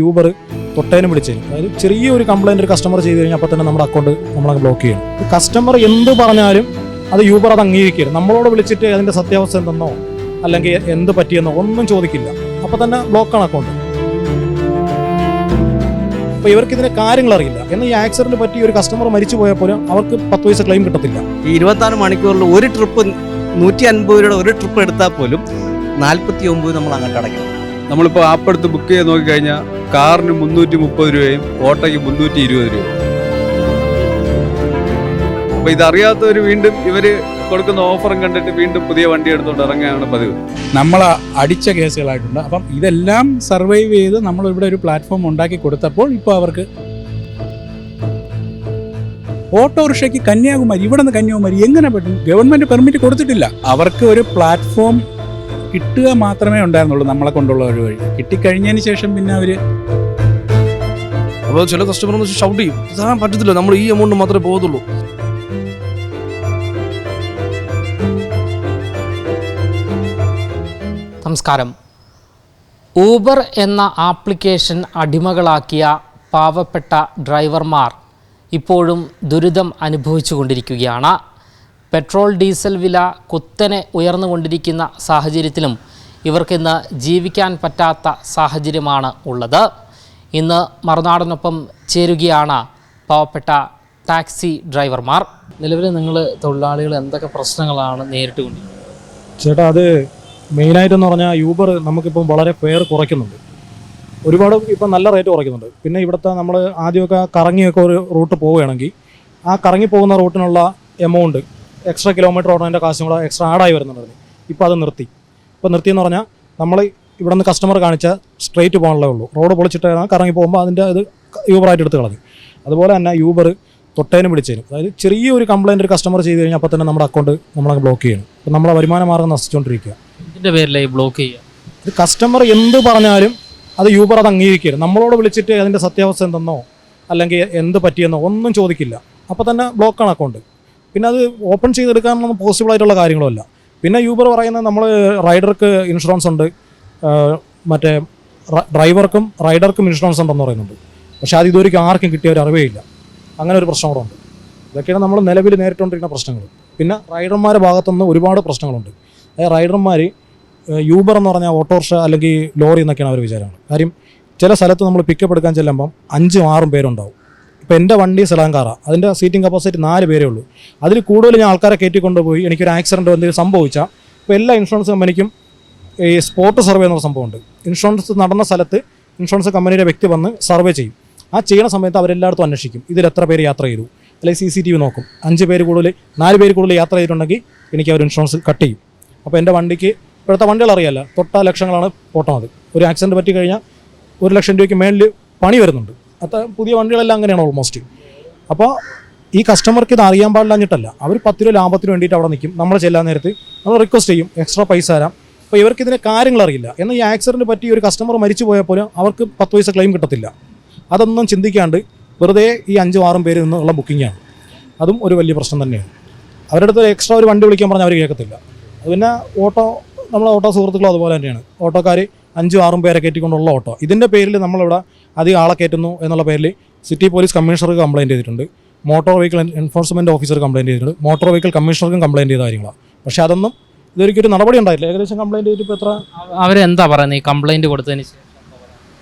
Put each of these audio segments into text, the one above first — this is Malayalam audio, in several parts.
യൂബർ തൊട്ടേനും വിളിച്ചേനും അതായത് ചെറിയൊരു കംപ്ലൈന്റ് ഒരു കസ്റ്റമർ ചെയ്ത് കഴിഞ്ഞാൽ അപ്പോൾ തന്നെ നമ്മുടെ അക്കൗണ്ട് നമ്മളങ്ങ് ബ്ലോക്ക് ചെയ്യണം കസ്റ്റമർ എന്ത് പറഞ്ഞാലും അത് യൂബർ അത് അംഗീകരിക്കരുത്. നമ്മളോട് വിളിച്ചിട്ട് അതിന്റെ സത്യാവസ്ഥ എന്തെന്നോ അല്ലെങ്കിൽ എന്ത് പറ്റിയെന്നോ ഒന്നും ചോദിക്കില്ല. അപ്പോൾ തന്നെ ബ്ലോക്കാണ് അക്കൗണ്ട് അപ്പോൾ ഇവർക്ക് ഇതിന്റെ കാര്യങ്ങൾ അറിയില്ല. എന്നാൽ ഈ ആക്സിഡന്റ് പറ്റി ഒരു കസ്റ്റമർ മരിച്ചു പോയാൽ പോലും അവർക്ക് പത്ത് പൈസ ക്ലെയിം കിട്ടത്തില്ല. ഈ ഇരുപത്താറ് മണിക്കൂറിൽ ഒരു ട്രിപ്പ് നൂറ്റി അൻപത് രൂപയുടെ ഒരു ട്രിപ്പ് എടുത്താൽ പോലും നാൽപ്പത്തി ഒമ്പത് നമ്മൾ അങ്ങോട്ട് അടയ്ക്കണം. നമ്മളിപ്പോൾ ആപ്പ് എടുത്ത് ബുക്ക് ചെയ്ത് നോക്കിക്കഴിഞ്ഞാൽ കാറിന് മുന്നൂറ്റി മുപ്പത് രൂപയും ഓട്ടോയ്ക്ക് മുന്നൂറ്റി ഇരുപത് രൂപയും. അപ്പൊ ഇതറിയാത്തവർ വീണ്ടും ഇവർ കൊടുക്കുന്ന ഓഫറും കണ്ടിട്ട് വീണ്ടും പുതിയ വണ്ടി എടുത്തുകൊണ്ട് ഇറങ്ങുകയാണ് പതിവ്. നമ്മൾ അടിച്ച കേസുകളായിട്ടുണ്ട്. അപ്പം ഇതെല്ലാം സർവൈവ് ചെയ്ത് നമ്മൾ ഇവിടെ ഒരു പ്ലാറ്റ്ഫോം ഉണ്ടാക്കി കൊടുത്തപ്പോൾ ഇപ്പോൾ അവർക്ക് ഓട്ടോറിക്ഷയ്ക്ക് കന്യാകുമാരി ഇവിടെ നിന്ന് കന്യാകുമാരി എങ്ങനെ പറ്റും? ഗവൺമെന്റ് പെർമിറ്റ് കൊടുത്തിട്ടില്ല. അവർക്ക് ഒരു പ്ലാറ്റ്ഫോം കിട്ടുക മാത്രമേ ഉണ്ടായിരുന്നുള്ളൂ നമ്മളെ കൊണ്ടുള്ള ഒരു വഴി. കിട്ടിക്കഴിഞ്ഞതിന് ശേഷം പിന്നെ അവർ അപ്പോൾ ചില കസ്റ്റമർ എന്ന് വെച്ചാൽ ഷൗട്ട് ചെയ്യും. പറ്റത്തില്ല. നമ്മൾ ഈ എമൗണ്ട് മാത്രമേ പോകത്തുള്ളൂ. നമസ്കാരം. ഊബർ എന്ന ആപ്ലിക്കേഷൻ അടിമകളാക്കിയ പാവപ്പെട്ട ഡ്രൈവർമാർ ഇപ്പോഴും ദുരിതം അനുഭവിച്ചുകൊണ്ടിരിക്കുകയാണ്. പെട്രോൾ ഡീസൽ വില കുത്തനെ ഉയർന്നുകൊണ്ടിരിക്കുന്ന സാഹചര്യത്തിലും ഇവർക്കിന്ന് ജീവിക്കാൻ പറ്റാത്ത സാഹചര്യമാണ് ഉള്ളത്. ഇന്ന് മറുനാടനൊപ്പം ചേരുകയാണ് പാവപ്പെട്ട ടാക്സി ഡ്രൈവർമാർ. നിലവിൽ നിങ്ങൾ തൊഴിലാളികൾ എന്തൊക്കെ പ്രശ്നങ്ങളാണ് നേരിട്ട് കൊണ്ടിരിക്കുന്നത് ചേട്ടാ അത് മെയിനായിട്ടെന്ന് പറഞ്ഞാൽ യൂബർ നമുക്കിപ്പം വളരെ ഫെയർ കുറയ്ക്കുന്നുണ്ട്. ഒരുപാട് ഇപ്പം നല്ല റേറ്റ് കുറയ്ക്കുന്നുണ്ട്. പിന്നെ ഇവിടുത്തെ നമ്മൾ ആദ്യമൊക്കെ കറങ്ങിയൊക്കെ ഒരു റൂട്ട് പോവുകയാണെങ്കിൽ ആ കറങ്ങി പോകുന്ന റൂട്ടിനുള്ള എമൗണ്ട് എക്സ്ട്രാ കിലോമീറ്റർ ഓടുന്നതിന്റെ കാശും കൂടെ എക്സ്ട്രാ ആഡായി വരുന്നുണ്ട് ഇപ്പോൾ അത് നിർത്തി. ഇപ്പോൾ നിർത്തിയെന്ന് പറഞ്ഞാൽ നമ്മൾ ഇവിടെ നിന്ന് കസ്റ്റമർ കാണിച്ച സ്ട്രെയിറ്റ് പോകാനുള്ളേ ഉള്ളൂ. റോഡ് പൊളിച്ചിട്ട് കറങ്ങി പോകുമ്പോൾ അതിന്റെ ഇത് യൂബറായിട്ട് എടുത്ത് കളഞ്ഞു. അതുപോലെ തന്നെ യൂബർ തൊട്ടേനും വിളിച്ചേനും അതായത് ചെറിയൊരു കംപ്ലൈന്റ് ഒരു കസ്റ്റമർ ചെയ്ത് കഴിഞ്ഞാൽ അപ്പോൾ തന്നെ നമ്മുടെ അക്കൗണ്ട് നമ്മളങ്ങ് ബ്ലോക്ക് ചെയ്യണം. അപ്പോൾ നമ്മളെ വരുമാന മാർഗം നശിച്ചുകൊണ്ടിരിക്കുക ഇതിന്റെ പേരിലായി ബ്ലോക്ക് ചെയ്യുക? ഇത് കസ്റ്റമർ എന്ത് പറഞ്ഞാലും അത് യൂബർ അത് അംഗീകരിക്കരുത്. നമ്മളോട് വിളിച്ചിട്ട് അതിന്റെ സത്യാവസ്ഥ എന്തെന്നോ അല്ലെങ്കിൽ എന്ത് പറ്റിയെന്നോ ഒന്നും ചോദിക്കില്ല. അപ്പോൾ തന്നെ ബ്ലോക്കാണ് അക്കൗണ്ട് പിന്നെ അത് ഓപ്പൺ ചെയ്തെടുക്കാനൊന്നും പോസിബിൾ ആയിട്ടുള്ള കാര്യങ്ങളുമല്ല പിന്നെ യൂബർ പറയുന്നത് നമ്മൾ റൈഡർക്ക് ഇൻഷുറൻസ് ഉണ്ട്. മറ്റേ ഡ്രൈവർക്കും റൈഡർക്കും ഇൻഷുറൻസ് ഉണ്ടെന്ന് പറയുന്നുണ്ട്. പക്ഷേ അത് ഇതുവരെയ്ക്കും ആർക്കും കിട്ടിയ ഒരു അറിവേ ഇല്ല. അങ്ങനെ ഒരു പ്രശ്നം കൂടെ ഉണ്ട്. ഇതൊക്കെയാണ് നമ്മൾ നിലവിൽ നേരിട്ടുകൊണ്ടിരിക്കുന്ന പ്രശ്നങ്ങൾ. പിന്നെ റൈഡർമാരുടെ ഭാഗത്തുനിന്ന് ഒരുപാട് പ്രശ്നങ്ങളുണ്ട്. റൈഡർമാർ യൂബർ എന്ന് പറഞ്ഞാൽ ഓട്ടോറിക്ഷ അല്ലെങ്കിൽ ലോറി എന്നൊക്കെയാണ് അവർ വിചാരങ്ങൾ. കാര്യം ചില സ്ഥലത്ത് നമ്മൾ പിക്കപ്പ് എടുക്കാൻ ചെല്ലുമ്പം അഞ്ചും ആറും പേരുണ്ടാവും. ഇപ്പോൾ എന്റെ വണ്ടി സെലാങ്കാറ. അതിന്റെ സീറ്റിംഗ് കപ്പാസിറ്റി നാല് പേരേ ഉള്ളൂ. അതിൽ കൂടുതൽ ഞാൻ ആൾക്കാരെ കയറ്റിക്കൊണ്ടുപോയി എനിക്കൊരു ആക്സിഡന്റ് എന്തെങ്കിലും സംഭവിച്ചാൽ ഇപ്പോൾ എല്ലാ ഇൻഷുറൻസ് കമ്പനിക്കും ഈ സ്പോട്ട് സർവേ എന്നുള്ള സംഭവമുണ്ട്. ഇൻഷുറൻസ് നടന്ന സ്ഥലത്ത് ഇൻഷുറൻസ് കമ്പനിയുടെ വ്യക്തി വന്ന് സർവേ ചെയ്യും. ആ ചെയ്യുന്ന സമയത്ത് അവരെല്ലായിടത്തും അന്വേഷിക്കും. ഇതിൽ എത്ര പേര് യാത്ര ചെയ്തു? അല്ലെങ്കിൽ സി സി ടി വി നോക്കും. അഞ്ച് പേര് കൂടുതൽ നാല് പേര് കൂടുതൽ യാത്ര ചെയ്തിട്ടുണ്ടെങ്കിൽ എനിക്ക് അവർ ഇൻഷുറൻസ് കട്ട് ചെയ്യും. അപ്പോൾ എന്റെ വണ്ടിക്ക് ഇപ്പോഴത്തെ വണ്ടികൾ അറിയാമല്ലോ തൊട്ട ലക്ഷങ്ങളാണ് പോട്ടണത് ഒരു ആക്സിഡന്റ് പറ്റി കഴിഞ്ഞാൽ ഒരു ലക്ഷം രൂപയ്ക്ക് മേളിൽ പണി വരുന്നുണ്ട്. അത്ര പുതിയ വണ്ടികളെല്ലാം അങ്ങനെയാണ് ഓൾമോസ്റ്റ് അപ്പോൾ ഈ കസ്റ്റമർക്ക് ഇത് അറിയാൻ പാടില്ലാഞ്ഞിട്ടല്ല. അവർ പത്ത് രൂപ ലാഭത്തിന് വേണ്ടിയിട്ട് അവിടെ നിൽക്കും നമ്മൾ ചെല്ലാൻ നേരത്ത് നമ്മൾ റിക്വസ്റ്റ് ചെയ്യും. എക്സ്ട്രാ പൈസ തരാം. അപ്പോൾ ഇവർക്ക് ഇതിന്റെ കാര്യങ്ങൾ അറിയില്ല. എന്നാൽ ഈ ആക്സിഡന്റ് പറ്റി ഒരു കസ്റ്റമർ മരിച്ചു പോയാൽ പോലും അവർക്ക് പത്ത് പൈസ ക്ലെയിം കിട്ടത്തില്ല. അതൊന്നും ചിന്തിക്കാണ്ട് വെറുതെ ഈ അഞ്ചും ആറും പേര് നിന്നുള്ള ബുക്കിങ്ങാണ് അതും ഒരു വലിയ പ്രശ്നം തന്നെയാണ്. അവരുടെ അടുത്ത് എക്സ്ട്രാ ഒരു വണ്ടി വിളിക്കാൻ പറഞ്ഞാൽ അവർ കേൾക്കത്തില്ല. പിന്നെ ഓട്ടോ നമ്മളെ ഓട്ടോ സുഹൃത്തുക്കളും അതുപോലെ തന്നെയാണ്. ഓട്ടോക്കാർ അഞ്ചും ആറും പേരെ കയറ്റിക്കൊണ്ടുള്ള ഓട്ടോ. ഇതിന്റെ പേരിൽ നമ്മളിവിടെ അധികം ആളെ കയറ്റുന്നു എന്നുള്ള പേരിൽ സിറ്റി പോലീസ് കമ്മീഷണർക്ക് കംപ്ലയിന്റ് ചെയ്തിട്ടുണ്ട്. Motor vehicle enforcement officer complaint ചെയ്തിട്ടുണ്ട്. മോട്ടോർ വെഹിക്കിൾ കമ്മീഷണർക്കും കംപ്ലയിന്റ് ചെയ്ത കാര്യങ്ങളാണ് പക്ഷേ അതൊന്നും ഇതൊരിക്കലും ഒരു നടപടി ഉണ്ടായില്ല ഏകദേശം കംപ്ലയിന്റ് ചെയ്തിട്ട് ഇപ്പോൾ എത്ര? അവരെന്താ പറയുന്നത് ഈ കംപ്ലൈന്റ് കൊടുത്തതിന് ശേഷം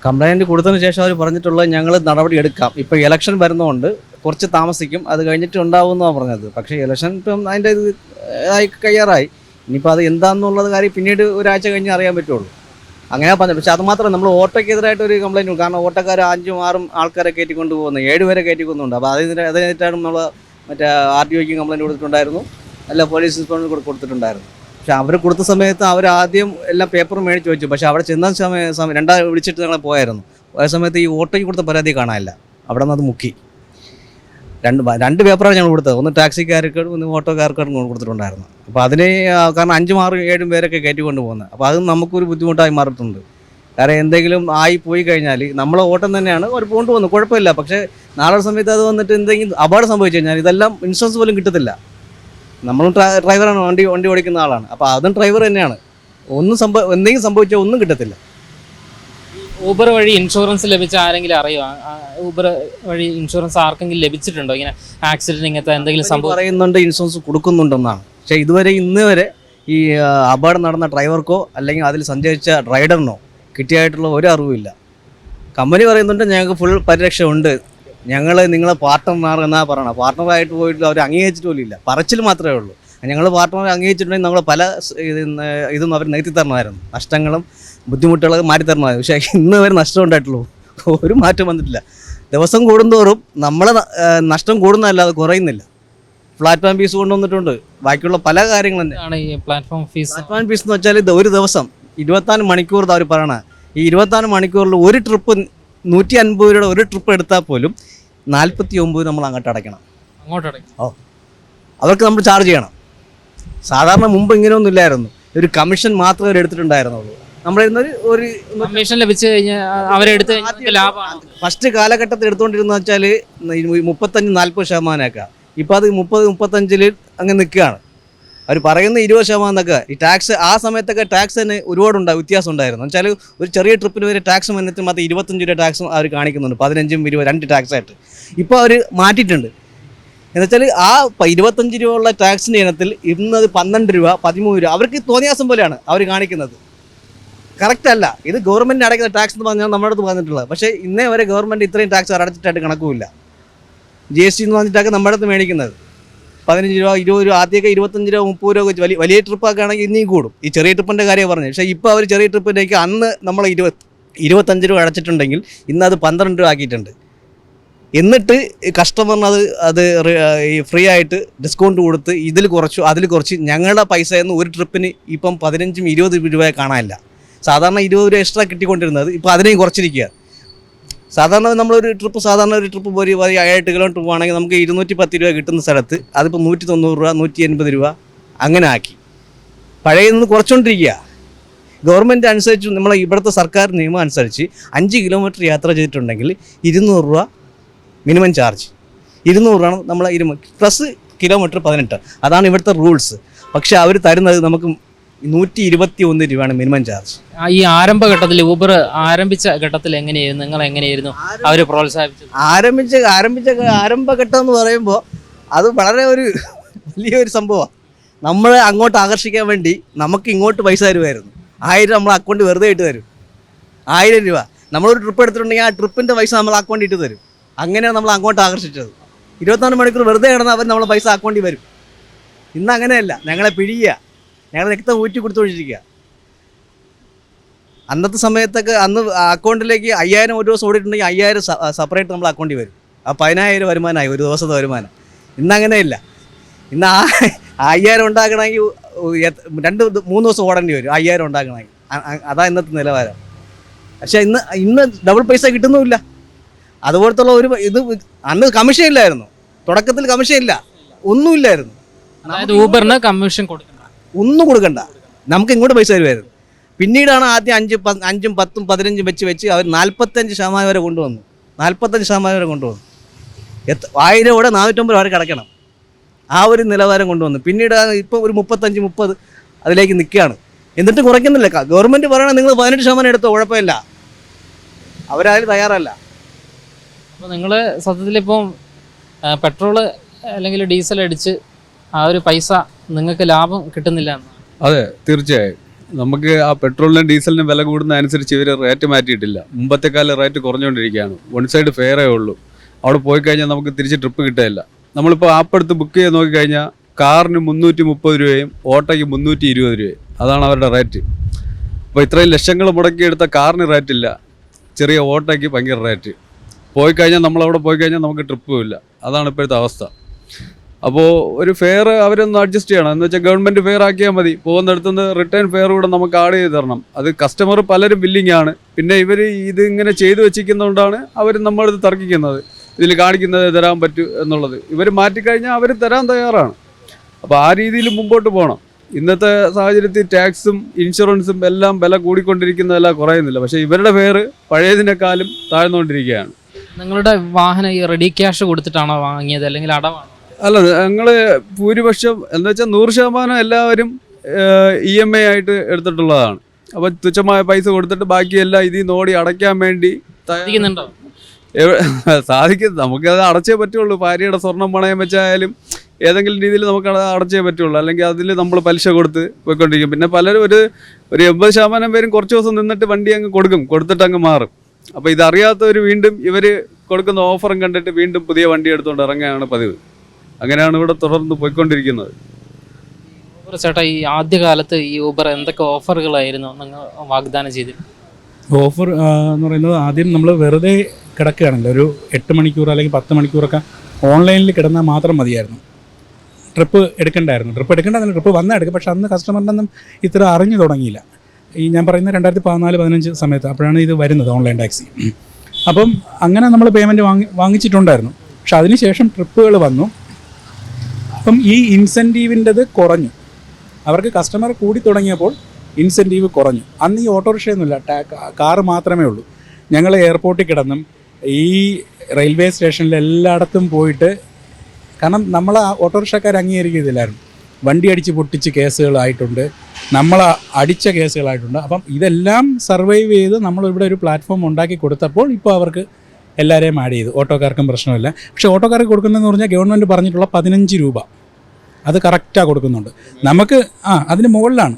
കംപ്ലൈന്റ് കൊടുത്തതിന് ശേഷം അവർ പറഞ്ഞിട്ടുള്ളത് ഞങ്ങൾ നടപടി എടുക്കാം. ഇപ്പോൾ ഇലക്ഷൻ വരുന്നതുകൊണ്ട് കുറച്ച് താമസിക്കും. അത് കഴിഞ്ഞിട്ട് ഉണ്ടാവുമെന്നാണ് പറഞ്ഞത്. പക്ഷേ ഇലക്ഷൻ ഇപ്പം അതിന്റെ ഇത് ആയി കഴിയാറായി ഇനിയിപ്പോൾ അത് എന്താണെന്നുള്ളത് കാര്യം പിന്നീട് ഒരാഴ്ച കഴിഞ്ഞ് അറിയാൻ പറ്റുള്ളൂ. അങ്ങനെ പറഞ്ഞത് പക്ഷെ അത് മാത്രം നമ്മൾ ഓട്ടോക്കെതിരായിട്ട് ഒരു കംപ്ലൈന്റ് ഉണ്ട്. കാരണം ഓട്ടോക്കാർ അഞ്ചും ആറും ആൾക്കാരെ കയറ്റിക്കൊണ്ട് കൊണ്ടുപോകുന്നു ഏഴുപേരെ കയറ്റി കയറ്റിക്കൊന്നുണ്ട്. അപ്പോൾ അതിന് അതിനായിട്ടാണ് നമ്മൾ മറ്റേ ആർ ടി ഒക്ക് കംപ്ലൈന്റ് കൊടുത്തിട്ടുണ്ടായിരുന്നു. അല്ല പോലീസ് ഇൻസ്പെക്ടർ കൂടെ കൊടുത്തിട്ടുണ്ടായിരുന്നു. പക്ഷെ അവർ കൊടുത്ത സമയത്ത് അവർ ആദ്യം എല്ലാം പേപ്പർ മേടിച്ച് വെച്ചു. പക്ഷെ അവിടെ ചെന്ന സമയം രണ്ടാം വിളിച്ചിട്ട് ഞങ്ങളെ പോയായിരുന്നു. പോയ സമയത്ത് ഈ ഓട്ടോയ്ക്ക് കൊടുത്ത പരാതി കാണാനില്ല. അവിടെ നിന്ന് അത് മുക്കി. രണ്ട് രണ്ട് പേപ്പറാണ് ഞങ്ങൾ കൊടുത്തത്. ഒന്ന് ടാക്സിക്കാർക്ക് ഒന്ന് ഓട്ടോക്കാർക്കും കൊടുത്തിട്ടുണ്ടായിരുന്നു. അപ്പോൾ അതിന് കാരണം അഞ്ചും ആറും ഏഴും പേരൊക്കെ കയറ്റിക്കൊണ്ട് പോകുന്നത് അപ്പോൾ അത് നമുക്കൊരു ബുദ്ധിമുട്ടായി മാറിയിട്ടുണ്ട്. കാരണം എന്തെങ്കിലും ആയി പോയി കഴിഞ്ഞാൽ നമ്മളെ ഓട്ടം തന്നെയാണ് ഒരു പോണ്ട് പോകുന്നത് കുഴപ്പമില്ല. പക്ഷേ നാളെ സമയത്ത് അത് വന്നിട്ട് എന്തെങ്കിലും അപകടം സംഭവിച്ചു കഴിഞ്ഞാൽ ഇതെല്ലാം ഇൻഷുറൻസ് പോലും കിട്ടത്തില്ല. നമ്മളും ഡ്രൈവറാണ് വണ്ടി വണ്ടി ഓടിക്കുന്ന ആളാണ്. അപ്പോൾ അതും ഡ്രൈവർ തന്നെയാണ്. ഒന്നും സംഭവ എന്തെങ്കിലും സംഭവിച്ചാൽ ഒന്നും കിട്ടത്തില്ല. ഊബർ വഴി ഇൻഷുറൻസ് ലഭിച്ച ആരെങ്കിലും അറിയോ? ഊബർ വഴി ഇൻഷുറൻസ് ആർക്കെങ്കിലും ലഭിച്ചിട്ടുണ്ടോ? ഇങ്ങനെ ആക്സിഡന്റ് ഇങ്ങനത്തെ എന്തെങ്കിലും സംഭവം പറയുന്നുണ്ട് ഇൻഷുറൻസ് കൊടുക്കുന്നുണ്ടെന്നാണ്. പക്ഷേ ഇതുവരെ ഇന്ന് വരെ ഈ അപകടം നടന്ന ഡ്രൈവർക്കോ അല്ലെങ്കിൽ അതിൽ സഞ്ചരിച്ച റൈഡറിനോ കിട്ടിയായിട്ടുള്ള ഒരു അറിവുമില്ല കമ്പനി പറയുന്നുണ്ട് ഞങ്ങൾക്ക് ഫുൾ പരിരക്ഷ ഉണ്ട് ഞങ്ങൾ നിങ്ങളെ പാർട്ട്ണർ എന്നാ പറയണം പാർട്ട്ണറായിട്ട് പോയിട്ട് അവർ അംഗീകരിച്ചിട്ട് പോലും ഇല്ല. പറച്ചിൽ മാത്രമേ ഉള്ളൂ. ഞങ്ങൾ പാർട്ട്ണറെ അംഗീകരിച്ചിട്ടുണ്ടെങ്കിൽ നമ്മൾ പല ഇതും അവർ നികത്തി തരണമായിരുന്നു. നഷ്ടങ്ങളും ബുദ്ധിമുട്ടുകളൊക്കെ മാറ്റി തരണമായിരുന്നു. പക്ഷേ ഇന്ന് വരെ നഷ്ടം ഉണ്ടായിട്ടുള്ളൂ. ഒരു മാറ്റം വന്നിട്ടില്ല. ദിവസം കൂടുന്തോറും നമ്മളെ നഷ്ടം കൂടുന്നതല്ല നഷ്ടം കൂടുന്നതല്ലാതെ കുറയുന്നില്ല. പ്ലാറ്റ്ഫോം ഫീസ് കൊണ്ടുവന്നിട്ടുണ്ട് ബാക്കിയുള്ള പല കാര്യങ്ങൾ തന്നെ. ആണ് ഈ പ്ലാറ്റ്ഫോം ഫീസ് പ്ലാറ്റ്ഫോം ഫീസ് എന്ന് വെച്ചാൽ ഇത് ഒരു ദിവസം ഇരുപത്തിനാല് മണിക്കൂർ അവർ പറയണ ഈ ഇരുപത്തിനാല് മണിക്കൂറിൽ ഒരു ട്രിപ്പ് നൂറ്റി അൻപത് രൂപയുടെ ഒരു ട്രിപ്പ് എടുത്താൽ പോലും നാൽപ്പത്തി ഒമ്പത് നമ്മൾ അങ്ങോട്ട് അടയ്ക്കണം. അങ്ങോട്ട് അടയ്ക്കണം. ഓ. അവർക്ക് നമ്മൾ ചാർജ് ചെയ്യണം. സാധാരണ മുമ്പ് ഇങ്ങനെയൊന്നും ഇല്ലായിരുന്നു. ഒരു കമ്മീഷൻ മാത്രമേ നമ്മുടെ ഒരു ഒരു കമ്മീഷൻ ലഭിച്ചു കഴിഞ്ഞാൽ അവരെടുത്ത് ലാഭമാണ് ഫസ്റ്റ് കാലഘട്ടത്തിൽ എടുത്തുകൊണ്ടിരുന്ന വെച്ചാൽ മുപ്പത്തഞ്ച് നാൽപ്പത് ശതമാനമൊക്കെ. ഇപ്പോൾ അത് മുപ്പത് മുപ്പത്തഞ്ചിൽ അങ്ങ് നിൽക്കുകയാണ്. അവർ പറയുന്ന ഇരുപത് ശതമാനം എന്നൊക്കെ. ഈ ടാക്സ് ആ സമയത്തൊക്കെ ടാക്സ് തന്നെ ഒരുപാടുണ്ടായി വ്യത്യാസം ഉണ്ടായിരുന്നു വെച്ചാൽ ഒരു ചെറിയ ട്രിപ്പിന് വരെ ടാക്സ് വന്നിട്ട് മാത്രം ഇരുപത്തഞ്ച് രൂപ ടാക്സും അവർ കാണിക്കുന്നുണ്ട്. പതിനഞ്ചും ഇരുപത് രണ്ട് ടാക്സായിട്ട് ഇപ്പോൾ അവർ മാറ്റിയിട്ടുണ്ട്. എന്നുവെച്ചാൽ ആ ഇരുപത്തഞ്ച് രൂപ ഉള്ള ടാക്സിന്റെ ഇനത്തിൽ ഇന്നത് പന്ത്രണ്ട് രൂപ പതിമൂന്ന് രൂപ അവർക്ക് തോന്നിയാസം പോലെയാണ് അവർ കാണിക്കുന്നത്. കറക്റ്റ് അല്ല. ഇത് ഗവൺമെന്റ് അടയ്ക്കുന്ന ടാക്സ് എന്ന് പറഞ്ഞാൽ നമ്മുടെ അടുത്ത് പറഞ്ഞിട്ടുള്ളത്. പക്ഷേ ഇന്നേ വരെ ഗവൺമെന്റ് ഇത്രയും ടാക്സ് അടച്ചിട്ടായിട്ട് കണക്കുമില്ല. ജി എസ് ടി എന്ന് പറഞ്ഞിട്ടൊക്കെ നമ്മുടെ അടുത്ത് മേടിക്കുന്നത്. പതിനഞ്ച് രൂപ ഇരുപത് രൂപ ആദ്യമൊക്കെ ഇരുപത്തഞ്ച് രൂപ മുപ്പത് രൂപ വെച്ച് വലിയ വലിയ ട്രിപ്പൊക്കെ ആണെങ്കിൽ ഇനിയും കൂടും. ഈ ചെറിയ ട്രിപ്പിന്റെ കാര്യം പറഞ്ഞു പക്ഷേ ഇപ്പോൾ അവർ ചെറിയ ട്രിപ്പിലേക്ക് അന്ന് നമ്മൾ ഇരുപത് ഇരുപത്തഞ്ച് രൂപ അടച്ചിട്ടുണ്ടെങ്കിൽ ഇന്ന് അത് പന്ത്രണ്ട് രൂപ ആക്കിയിട്ടുണ്ട്. എന്നിട്ട് കസ്റ്റമറിന് അത് അത് ഈ ഫ്രീ ആയിട്ട് ഡിസ്കൗണ്ട് കൊടുത്ത് ഇതിൽ കുറച്ചു അതിൽ കുറച്ച് ഞങ്ങളുടെ പൈസ എന്ന് ഒരു ട്രിപ്പിന് ഇപ്പം പതിനഞ്ചും ഇരുപത് രൂപയെ കാണാനില്ല. സാധാരണ ഇരുപത് രൂപ എക്സ്ട്രാ കിട്ടിക്കൊണ്ടിരുന്നത് ഇപ്പോൾ അതിനെയും കുറച്ചിരിക്കുക സാധാരണ നമ്മളൊരു ട്രിപ്പ് സാധാരണ ഒരു ട്രിപ്പ് ഒരു ഏഴെട്ട് കിലോമീറ്റർ പോകുകയാണെങ്കിൽ നമുക്ക് ഇരുന്നൂറ്റി പത്ത് രൂപ കിട്ടുന്ന സ്ഥലത്ത് അതിപ്പോൾ നൂറ്റി തൊണ്ണൂറ് രൂപ നൂറ്റി എൺപത് രൂപ അങ്ങനെ ആക്കി. പഴയ നിന്ന് കുറച്ചുകൊണ്ടിരിക്കുക ഗവൺമെന്റ് അനുസരിച്ച് നമ്മളെ ഇവിടുത്തെ സർക്കാർ നിയമം അനുസരിച്ച് അഞ്ച് കിലോമീറ്റർ യാത്ര ചെയ്തിട്ടുണ്ടെങ്കിൽ ഇരുന്നൂറ് രൂപ മിനിമം ചാർജ്. ഇരുന്നൂറാണ് നമ്മൾ ഇരുമ പ്ലസ് കിലോമീറ്റർ പതിനെട്ട്. അതാണ് ഇവിടുത്തെ റൂൾസ് പക്ഷേ അവർ തരുന്നത് നമുക്ക് നൂറ്റി ഇരുപത്തി ഒന്ന് രൂപയാണ് മിനിമം ചാർജ് ഈ ഈ ആരംഭഘട്ടത്തിൽ ഊബർ ആരംഭിച്ച ഘട്ടത്തിൽ എങ്ങനെയായിരുന്നു? നിങ്ങൾ എങ്ങനെയായിരുന്നു? അവർ പ്രോത്സാഹിപ്പിച്ചു. ആരംഭിച്ച ആരംഭിച്ച ആരംഭഘട്ടം എന്ന് പറയുമ്പോൾ അത് വളരെ ഒരു വലിയൊരു സംഭവമാണ്. നമ്മളെ അങ്ങോട്ട് ആകർഷിക്കാൻ വേണ്ടി നമുക്ക് ഇങ്ങോട്ട് പൈസ തരുമായിരുന്നു. ആയിരം നമ്മൾ അക്കൗണ്ട് വെറുതെ ഇട്ട് തരും. ആയിരം രൂപ. നമ്മളൊരു ട്രിപ്പ് എടുത്തിട്ടുണ്ടെങ്കിൽ ആ ട്രിപ്പിന്റെ പൈസ നമ്മൾ അക്കൗണ്ട് ഇട്ട് തരും. അങ്ങനെയാണ് നമ്മൾ അങ്ങോട്ട് ആകർഷിച്ചത്. ഇരുപത്തിനാല് മണിക്കൂർ വെറുതെ കിടന്ന് അവർ നമ്മൾ പൈസ ആക്കേണ്ടി വരും. ഇന്ന് അങ്ങനെയല്ല. ഞങ്ങളെ പിഴിയുക. ഞങ്ങളെ രക്തം ഊറ്റി കൊടുത്തുകൊണ്ടിരിക്കുക. അന്നത്തെ സമയത്തൊക്കെ അന്ന് അക്കൗണ്ടിലേക്ക് അയ്യായിരം ഒരു ദിവസം ഓടിയിട്ടുണ്ടെങ്കിൽ അയ്യായിരം സെപ്പറേറ്റ് നമ്മൾ അക്കൗണ്ടിൽ വരും. ആ പതിനായിരം വരുമാനമായി. ഒരു ദിവസത്തെ വരുമാനം. ഇന്ന് അങ്ങനെയില്ല. ഇന്ന് ആ അയ്യായിരം ഉണ്ടാക്കണമെങ്കിൽ രണ്ട് മൂന്ന് ദിവസം ഓടേണ്ടി വരും. അയ്യായിരം ഉണ്ടാക്കണമെങ്കിൽ അതാ ഇന്നത്തെ നിലവാരം. പക്ഷേ ഇന്ന് ഇന്ന് ഡബിൾ പൈസ കിട്ടുന്നുമില്ല. അതുപോലത്തുള്ള ഒരു ഇത് അന്ന് കമ്മീഷൻ ഇല്ലായിരുന്നു. തുടക്കത്തിൽ കമ്മീഷൻ ഇല്ല. ഒന്നുമില്ലായിരുന്നു അതായത് ഊബറിന് കമ്മീഷൻ കൊടുക്കണ്ട. ഒന്നും കൊടുക്കണ്ട. നമുക്ക് ഇങ്ങോട്ട് പൈസ തരുമായിരുന്നു. പിന്നീടാണ് ആദ്യം അഞ്ച് അഞ്ചും പത്തും പതിനഞ്ചും വെച്ച് വെച്ച് അവർ നാൽപ്പത്തഞ്ച് ശതമാനം വരെ കൊണ്ടുവന്നു. നാൽപ്പത്തഞ്ച് ശതമാനം വരെ കൊണ്ടുവന്നു. എത്ര ആയിരം കൂടെ നാനൂറ്റമ്പത് വരെ കിടക്കണം ആ ഒരു നിലവാരം കൊണ്ടുവന്നു. പിന്നീട് ഇപ്പോൾ ഒരു മുപ്പത്തഞ്ച് മുപ്പത് അതിലേക്ക് നിൽക്കുകയാണ്. എന്നിട്ട് കുറയ്ക്കുന്നില്ല. ഗവൺമെന്റ് പറയണം നിങ്ങൾ പതിനെട്ട് ശതമാനം എടുത്തോ? കുഴപ്പമില്ല. അവരതിൽ തയ്യാറല്ല. അപ്പോൾ നിങ്ങൾ സത്യത്തിൽ ഇപ്പം പെട്രോൾ അല്ലെങ്കിൽ ഡീസൽ അടിച്ച് ആ ഒരു പൈസ നിങ്ങൾക്ക് ലാഭം കിട്ടുന്നില്ല അതെ തീർച്ചയായും. നമുക്ക് ആ പെട്രോളിനും ഡീസലിനും വില കൂടുന്നതനുസരിച്ച് ഇവർ റേറ്റ് മാറ്റിയിട്ടില്ല. മുമ്പത്തെ കാലം റേറ്റ് കുറഞ്ഞുകൊണ്ടിരിക്കുകയാണ്. വൺ സൈഡ് ഫെയറേ ഉള്ളൂ. അവിടെ പോയി കഴിഞ്ഞാൽ നമുക്ക് തിരിച്ച് ട്രിപ്പ് കിട്ടുകയില്ല നമ്മളിപ്പോൾ ആപ്പ് എടുത്ത് ബുക്ക് ചെയ്ത് നോക്കിക്കഴിഞ്ഞാൽ കാറിന് മുന്നൂറ്റി മുപ്പത് രൂപയും ഓട്ടോയ്ക്ക് മുന്നൂറ്റി ഇരുപത് രൂപയും. അതാണ് അവരുടെ റേറ്റ് അപ്പോൾ ഇത്രയും ലക്ഷങ്ങൾ മുടക്കിയെടുത്ത കാറിന് റേറ്റ് ഇല്ല. ചെറിയ ഓട്ടോയ്ക്ക് ഭയങ്കര റേറ്റ് പോയി കഴിഞ്ഞാൽ നമ്മളവിടെ പോയി കഴിഞ്ഞാൽ നമുക്ക് ട്രിപ്പും ഇല്ല. അതാണ് ഇപ്പോഴത്തെ അവസ്ഥ. അപ്പോൾ ഒരു ഫെയർ അവരൊന്ന് അഡ്ജസ്റ്റ് ചെയ്യണം. എന്ന് വെച്ചാൽ ഗവൺമെന്റ് ഫെയർ ആക്കിയാൽ മതി. പോകുന്നിടത്തുനിന്ന് റിട്ടേൺ ഫെയർ കൂടെ നമുക്ക് ആഡ് ചെയ്ത് തരണം. അത് കസ്റ്റമർ പലരും ബില്ലിംഗ് ആണ്. പിന്നെ ഇവർ ഇതിങ്ങനെ ചെയ്തു വെച്ചിരിക്കുന്നതുകൊണ്ടാണ് അവർ നമ്മളത് തർക്കിക്കുന്നത്. ഇതിൽ കാണിക്കുന്നത് തരാൻ പറ്റൂ എന്നുള്ളത്. ഇവർ മാറ്റിക്കഴിഞ്ഞാൽ അവർ തരാൻ തയ്യാറാണ്. അപ്പോൾ ആ രീതിയിൽ മുമ്പോട്ട് പോകണം ഇന്നത്തെ സാഹചര്യത്തിൽ ടാക്സും ഇൻഷുറൻസും എല്ലാം വില കൂടിക്കൊണ്ടിരിക്കുന്നതല്ല കുറയുന്നില്ല. പക്ഷേ ഇവരുടെ ഫെയർ പഴയതിനേക്കാളും താഴ്ന്നുകൊണ്ടിരിക്കുകയാണ്. നിങ്ങളുടെ വാഹനം ഈ റെഡി ക്യാഷ് കൊടുത്തിട്ടാണോ വാങ്ങിയത്? അല്ലെങ്കിൽ അടവാണോ? അല്ല ഞങ്ങൾ ഭൂരിപക്ഷം എന്താ വെച്ചാൽ നൂറ് ശതമാനം എല്ലാവരും ഇ എം ഐ ആയിട്ട് എടുത്തിട്ടുള്ളതാണ്. അപ്പോൾ തുച്ഛമായ പൈസ കൊടുത്തിട്ട് ബാക്കിയെല്ലാം ഇതിൽ നോടി അടയ്ക്കാൻ വേണ്ടി സാധിക്കും സാധിക്കുന്നുണ്ടോ? അത് സാധിക്കും. നമുക്കത് അടച്ചേ പറ്റുള്ളൂ. ഭാര്യയുടെ സ്വർണം പണയം വെച്ചായാലും ഏതെങ്കിലും രീതിയിൽ നമുക്ക് അത് അടച്ചേ പറ്റുള്ളൂ. അല്ലെങ്കിൽ അതിൽ നമ്മൾ പലിശ കൊടുത്ത് പോയിക്കൊണ്ടിരിക്കും. പിന്നെ പലരും ഒരു ഒരു എൺപത് ശതമാനം പേരും കുറച്ച് ദിവസം നിന്നിട്ട് വണ്ടി അങ്ങ് കൊടുക്കും. കൊടുത്തിട്ട് അങ്ങ് മാറും. അപ്പോൾ ഇതറിയാത്തവർ വീണ്ടും ഇവർ കൊടുക്കുന്ന ഓഫറും കണ്ടിട്ട് വീണ്ടും പുതിയ വണ്ടി എടുത്തുകൊണ്ട് ഇറങ്ങുകയാണ് പതിവ്. അങ്ങനെയാണ് ഇവിടെ തുടർന്ന് പോയിക്കൊണ്ടിരിക്കുന്നത്. ചേട്ടാ ഈ ആദ്യകാലത്ത് ഈ ഊബർ എന്തൊക്കെ ഓഫറുകളായിരുന്നു നിങ്ങൾ വാഗ്ദാനം ചെയ്തിരുന്നത്? ഓഫർ എന്ന് പറയുന്നത് ആദ്യം നമ്മൾ വെറുതെ കിടക്കുകയാണല്ലോ. ഒരു എട്ട് മണിക്കൂർ അല്ലെങ്കിൽ പത്ത് മണിക്കൂറൊക്കെ ഓൺലൈനിൽ കിടന്നാൽ മാത്രം മതിയായിരുന്നു. ട്രിപ്പ് എടുക്കണ്ടായിരുന്നു. ട്രിപ്പ് എടുക്കേണ്ടതല്ല ട്രിപ്പ് വന്നാൽ എടുക്കും. പക്ഷെ അന്ന് കസ്റ്റമറിനൊന്നും ഇത്ര അറിഞ്ഞു തുടങ്ങിയില്ല. ഈ ഞാൻ പറയുന്ന രണ്ടായിരത്തി പതിനാല് പതിനഞ്ച് സമയത്ത് അപ്പോഴാണ് ഇത് വരുന്നത് ഓൺലൈൻ ടാക്സി. അപ്പം അങ്ങനെ നമ്മൾ പേയ്മെന്റ് വാങ്ങി വാങ്ങിച്ചിട്ടുണ്ടായിരുന്നു. പക്ഷെ അതിനുശേഷം ട്രിപ്പുകൾ വന്നു. അപ്പം ഈ ഇൻസെന്റീവിന്റെത് കുറഞ്ഞു. അവർക്ക് കസ്റ്റമർ കൂടി തുടങ്ങിയപ്പോൾ ഇൻസെന്റീവ് കുറഞ്ഞു. അന്ന് ഈ ഓട്ടോറിക്ഷയൊന്നുമില്ല ടാ കാറ് മാത്രമേ ഉള്ളൂ. ഞങ്ങൾ എയർപോർട്ടിൽ കിടന്നും ഈ റെയിൽവേ സ്റ്റേഷനിൽ എല്ലായിടത്തും പോയിട്ട് കാരണം നമ്മൾ ഓട്ടോറിക്ഷക്കാർ അംഗീകരിക്കുന്നില്ലായിരുന്നു വണ്ടി അടിച്ച് പൊട്ടിച്ച് കേസുകളായിട്ടുണ്ട്. നമ്മൾ അടിച്ച കേസുകളായിട്ടുണ്ട്. അപ്പം ഇതെല്ലാം സർവൈവ് ചെയ്ത് നമ്മൾ ഇവിടെ ഒരു പ്ലാറ്റ്ഫോം ഉണ്ടാക്കി കൊടുത്തപ്പോൾ ഇപ്പോൾ അവർക്ക് എല്ലാവരെയും ആഡ് ചെയ്തു. ഓട്ടോക്കാർക്കും പ്രശ്നമില്ല. പക്ഷേ ഓട്ടോക്കാർക്ക് കൊടുക്കുന്നതെന്ന് പറഞ്ഞാൽ ഗവൺമെന്റ് പറഞ്ഞിട്ടുള്ള പതിനഞ്ച് രൂപ. അത് കറക്റ്റാണ് കൊടുക്കുന്നുണ്ട്. നമുക്ക് ആ അതിന് മുകളിലാണ്.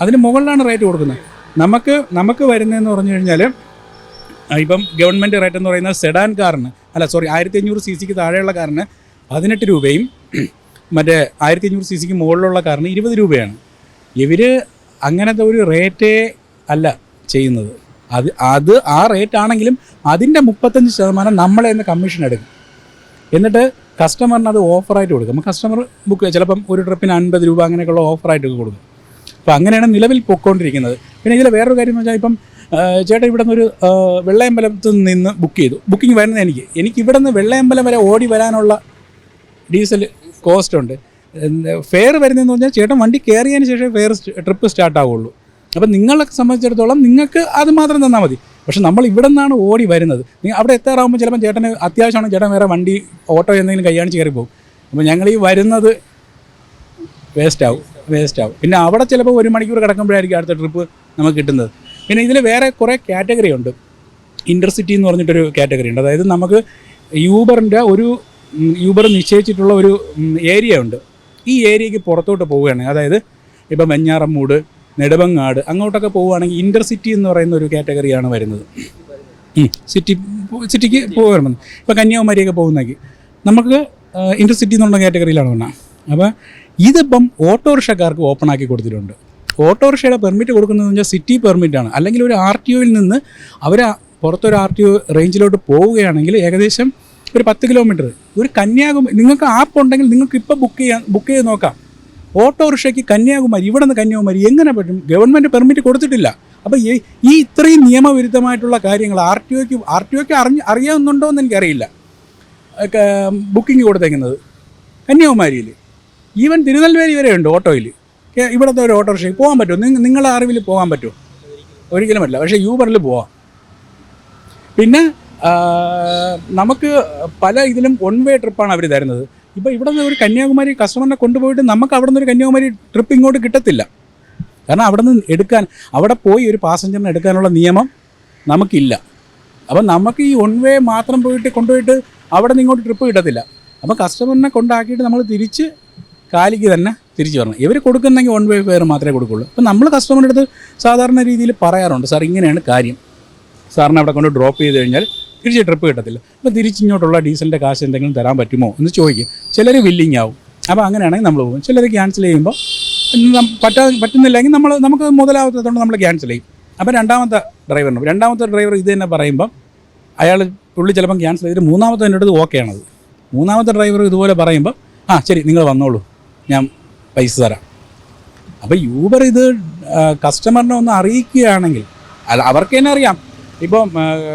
അതിന് മുകളിലാണ് റേറ്റ് കൊടുക്കുന്നത്. നമുക്ക് നമുക്ക് വരുന്നതെന്ന് പറഞ്ഞു കഴിഞ്ഞാൽ ഇപ്പം ഗവൺമെന്റ് റേറ്റ് എന്ന് പറയുന്നത് സെഡാൻ കാറിന് അല്ല സോറി ആയിരത്തി അഞ്ഞൂറ് സി സിക്ക് താഴെയുള്ള കാറിന് പതിനെട്ട് രൂപയും മറ്റേ ആയിരത്തി അഞ്ഞൂറ് സി സിക്ക് മുകളിലുള്ള കാറിന് ഇരുപത് രൂപയാണ്. ഇവർ അങ്ങനത്തെ ഒരു റേറ്റേ അല്ല ചെയ്യുന്നത്. അത് അത് ആ റേറ്റ് ആണെങ്കിലും അതിന്റെ മുപ്പത്തഞ്ച് ശതമാനം നമ്മളെ നിന്ന് കമ്മീഷൻ എടുക്കും. എന്നിട്ട് കസ്റ്റമറിന് അത് ഓഫറായിട്ട് കൊടുക്കും. നമ്മൾ കസ്റ്റമർ ബുക്ക് ചിലപ്പം ഒരു ട്രിപ്പിന് അൻപത് രൂപ അങ്ങനെയൊക്കെയുള്ള ഓഫറായിട്ട് കൊടുക്കും. അപ്പോൾ അങ്ങനെയാണ് നിലവിൽ പൊയ്ക്കൊണ്ടിരിക്കുന്നത് പിന്നെ ഇതിൽ വേറൊരു കാര്യം എന്ന് വെച്ചാൽ ഇപ്പം ചേട്ടൻ ഇവിടെ നിന്നൊരു വെള്ളയമ്പലത്ത് നിന്ന് ബുക്ക് ചെയ്തു. ബുക്കിംഗ് വരുന്നത് എനിക്ക്. എനിക്ക് ഇവിടെ നിന്ന് വെള്ളയമ്പലം വരെ ഓടി വരാനുള്ള ഡീസൽ കോസ്റ്റ് ഉണ്ട്. ഫെയർ വരുന്നതെന്ന് പറഞ്ഞാൽ ചേട്ടൻ വണ്ടി കയറിയതിന് ശേഷം ഫെയർ ട്രിപ്പ് സ്റ്റാർട്ട് ആവുള്ളൂ. അപ്പം നിങ്ങളെ സംബന്ധിച്ചിടത്തോളം നിങ്ങൾക്ക് അത് മാത്രം തന്നാൽ മതി. പക്ഷെ നമ്മൾ ഇവിടെ നിന്നാണ് ഓടി വരുന്നത്. നീ അവിടെ എത്താറാകുമ്പോൾ ചിലപ്പോൾ ചേട്ടന് അത്യാവശ്യമാണ് ചേട്ടൻ വേറെ വണ്ടി ഓട്ടോ എന്തെങ്കിലും കൈയാണിച്ച് കയറി പോകും. അപ്പോൾ ഞങ്ങൾ ഈ വരുന്നത് വേസ്റ്റ് ആവും വേസ്റ്റ് ആവും. പിന്നെ അവിടെ ചിലപ്പോൾ ഒരു മണിക്കൂർ കിടക്കുമ്പോഴായിരിക്കും അടുത്ത ട്രിപ്പ് നമുക്ക് കിട്ടുന്നത്. പിന്നെ ഇതിൽ വേറെ കുറേ കാറ്റഗറി ഉണ്ട്. ഇന്റർസിറ്റി എന്ന് പറഞ്ഞിട്ടൊരു കാറ്റഗറി ഉണ്ട്. അതായത് നമുക്ക് യൂബറിന്റെ ഒരു യൂബർ നിശ്ചയിച്ചിട്ടുള്ള ഒരു ഏരിയ ഉണ്ട്. ഈ ഏരിയയ്ക്ക് പുറത്തോട്ട് പോവുകയാണെങ്കിൽ അതായത് ഇപ്പം വെഞ്ഞാറമ്മൂട് നെടുമങ്ങാട് അങ്ങോട്ടൊക്കെ പോവുകയാണെങ്കിൽ ഇന്റർസിറ്റി എന്ന് പറയുന്ന ഒരു കാറ്റഗറിയാണ് വരുന്നത്. സിറ്റി സിറ്റിക്ക് പോകുന്നത് ഇപ്പം കന്യാകുമാരിയൊക്കെ പോകുന്നെങ്കിൽ നമുക്ക് ഇന്റർസിറ്റി എന്നുള്ള കാറ്റഗറിയിലാണ് പറഞ്ഞാൽ അപ്പോൾ ഇതിപ്പം ഓട്ടോറിക്ഷക്കാർക്ക് ഓപ്പൺ ആക്കി കൊടുത്തിട്ടുണ്ട്. ഓട്ടോറിക്ഷയുടെ പെർമിറ്റ് കൊടുക്കുന്നതെന്ന് വെച്ചാൽ സിറ്റി പെർമിറ്റാണ് അല്ലെങ്കിൽ ഒരു ആർ ടി ഒയിൽ നിന്ന് അവർ പുറത്തൊരു ആർ ടി ഒ റേഞ്ചിലോട്ട് പോവുകയാണെങ്കിൽ ഏകദേശം ഒരു പത്ത് കിലോമീറ്റർ ഒരു കന്യാകുമാരി നിങ്ങൾക്ക് ആപ്പ് ഉണ്ടെങ്കിൽ നിങ്ങൾക്ക് ഇപ്പോൾ ബുക്ക് ചെയ്യാൻ ബുക്ക് ചെയ്ത് നോക്കാം. ഓട്ടോറിക്ഷയ്ക്ക് കന്യാകുമാരി ഇവിടെ നിന്ന് കന്യാകുമാരി എങ്ങനെ പറ്റും? ഗവൺമെന്റ് പെർമിറ്റ് കൊടുത്തിട്ടില്ല. അപ്പോൾ ഈ ഈ ഇത്രയും നിയമവിരുദ്ധമായിട്ടുള്ള കാര്യങ്ങൾ ആർ ടി ഒക്ക് ആർ ടി ഒക്ക് അറിഞ്ഞ് അറിയാവുന്നുണ്ടോ എന്ന് എനിക്കറിയില്ല. ബുക്കിംഗ് കൊടുത്തേക്കുന്നത്. കന്യാകുമാരിയിൽ ഈവൻ തിരുനെൽവേലി വരെ ഉണ്ട് ഓട്ടോയിൽ ഇവിടുത്തെ ഒരു ഓട്ടോറിക്ഷയിൽ പോകാൻ പറ്റുമോ? നിങ്ങൾ നിങ്ങളുടെ അറിവിൽ പോകാൻ പറ്റുമോ? ഒരിക്കലും പറ്റില്ല. പക്ഷേ യൂബറിൽ പോവാം. പിന്നെ നമുക്ക് പല ഇതിലും വൺ വേ ട്രിപ്പാണ് അവർ തരുന്നത്. ഇപ്പോൾ ഇവിടെ നിന്ന് ഒരു കന്യാകുമാരി കസ്റ്റമറിനെ കൊണ്ടുപോയിട്ട് നമുക്ക് അവിടെ നിന്ന് ഒരു കന്യാകുമാരി ട്രിപ്പ് ഇങ്ങോട്ട് കിട്ടത്തില്ല. കാരണം അവിടെ നിന്ന് എടുക്കാൻ അവിടെ പോയി ഒരു പാസഞ്ചറിനെ എടുക്കാനുള്ള നിയമം നമുക്കില്ല. അപ്പം നമുക്ക് ഈ വൺ വേ മാത്രം പോയിട്ട് കൊണ്ടുപോയിട്ട് അവിടെ നിന്ന് ഇങ്ങോട്ട് ട്രിപ്പ് കിട്ടത്തില്ല. അപ്പം കസ്റ്റമറിനെ കൊണ്ടാക്കിയിട്ട് നമ്മൾ തിരിച്ച് കാലിക്ക് തന്നെ തിരിച്ചു വരണം. ഇവർ കൊടുക്കുന്നെങ്കിൽ വൺ വേ ഫെയർ മാത്രമേ കൊടുക്കുള്ളൂ. അപ്പം നമ്മൾ കസ്റ്റമറിന്റെ അടുത്ത് സാധാരണ രീതിയിൽ പറയാറുണ്ട് സാർ ഇങ്ങനെയാണ് കാര്യം. സാറിനെ അവിടെ കൊണ്ട് ഡ്രോപ്പ് ചെയ്ത് കഴിഞ്ഞാൽ തിരിച്ച് ട്രിപ്പ് കിട്ടത്തില്ല. അപ്പോൾ തിരിച്ചിങ്ങോട്ടുള്ള ഡീസലിന്റെ കാശ് എന്തെങ്കിലും തരാൻ പറ്റുമോ എന്ന് ചോദിക്കും. ചിലർ വില്ലിങ് ആവും. അപ്പോൾ അങ്ങനെയാണെങ്കിൽ നമ്മൾ പോകും. ചിലർ ക്യാൻസൽ ചെയ്യുമ്പോൾ പറ്റാ പറ്റുന്നില്ലെങ്കിൽ നമ്മൾ നമുക്ക് മുതലാവാത്തതുകൊണ്ട് നമ്മൾ ക്യാൻസൽ ചെയ്യും. അപ്പോൾ രണ്ടാമത്തെ ഡ്രൈവറിനും രണ്ടാമത്തെ ഡ്രൈവർ ഇത് തന്നെ പറയുമ്പം അയാൾ പുള്ളി ചിലപ്പം ക്യാൻസൽ ചെയ്തിട്ട് മൂന്നാമത്തെ എന്റെ അടുത്ത് ഓക്കെ ആണത്. മൂന്നാമത്തെ ഡ്രൈവർ ഇതുപോലെ പറയുമ്പോൾ ആ ശരി നിങ്ങൾ വന്നോളൂ. ഞാൻ പൈസ തരാം. അപ്പോൾ യൂബർ ഇത് കസ്റ്റമറിനെ ഒന്ന് അറിയിക്കുകയാണെങ്കിൽ അവർക്ക് തന്നെ അറിയാം. ഇപ്പം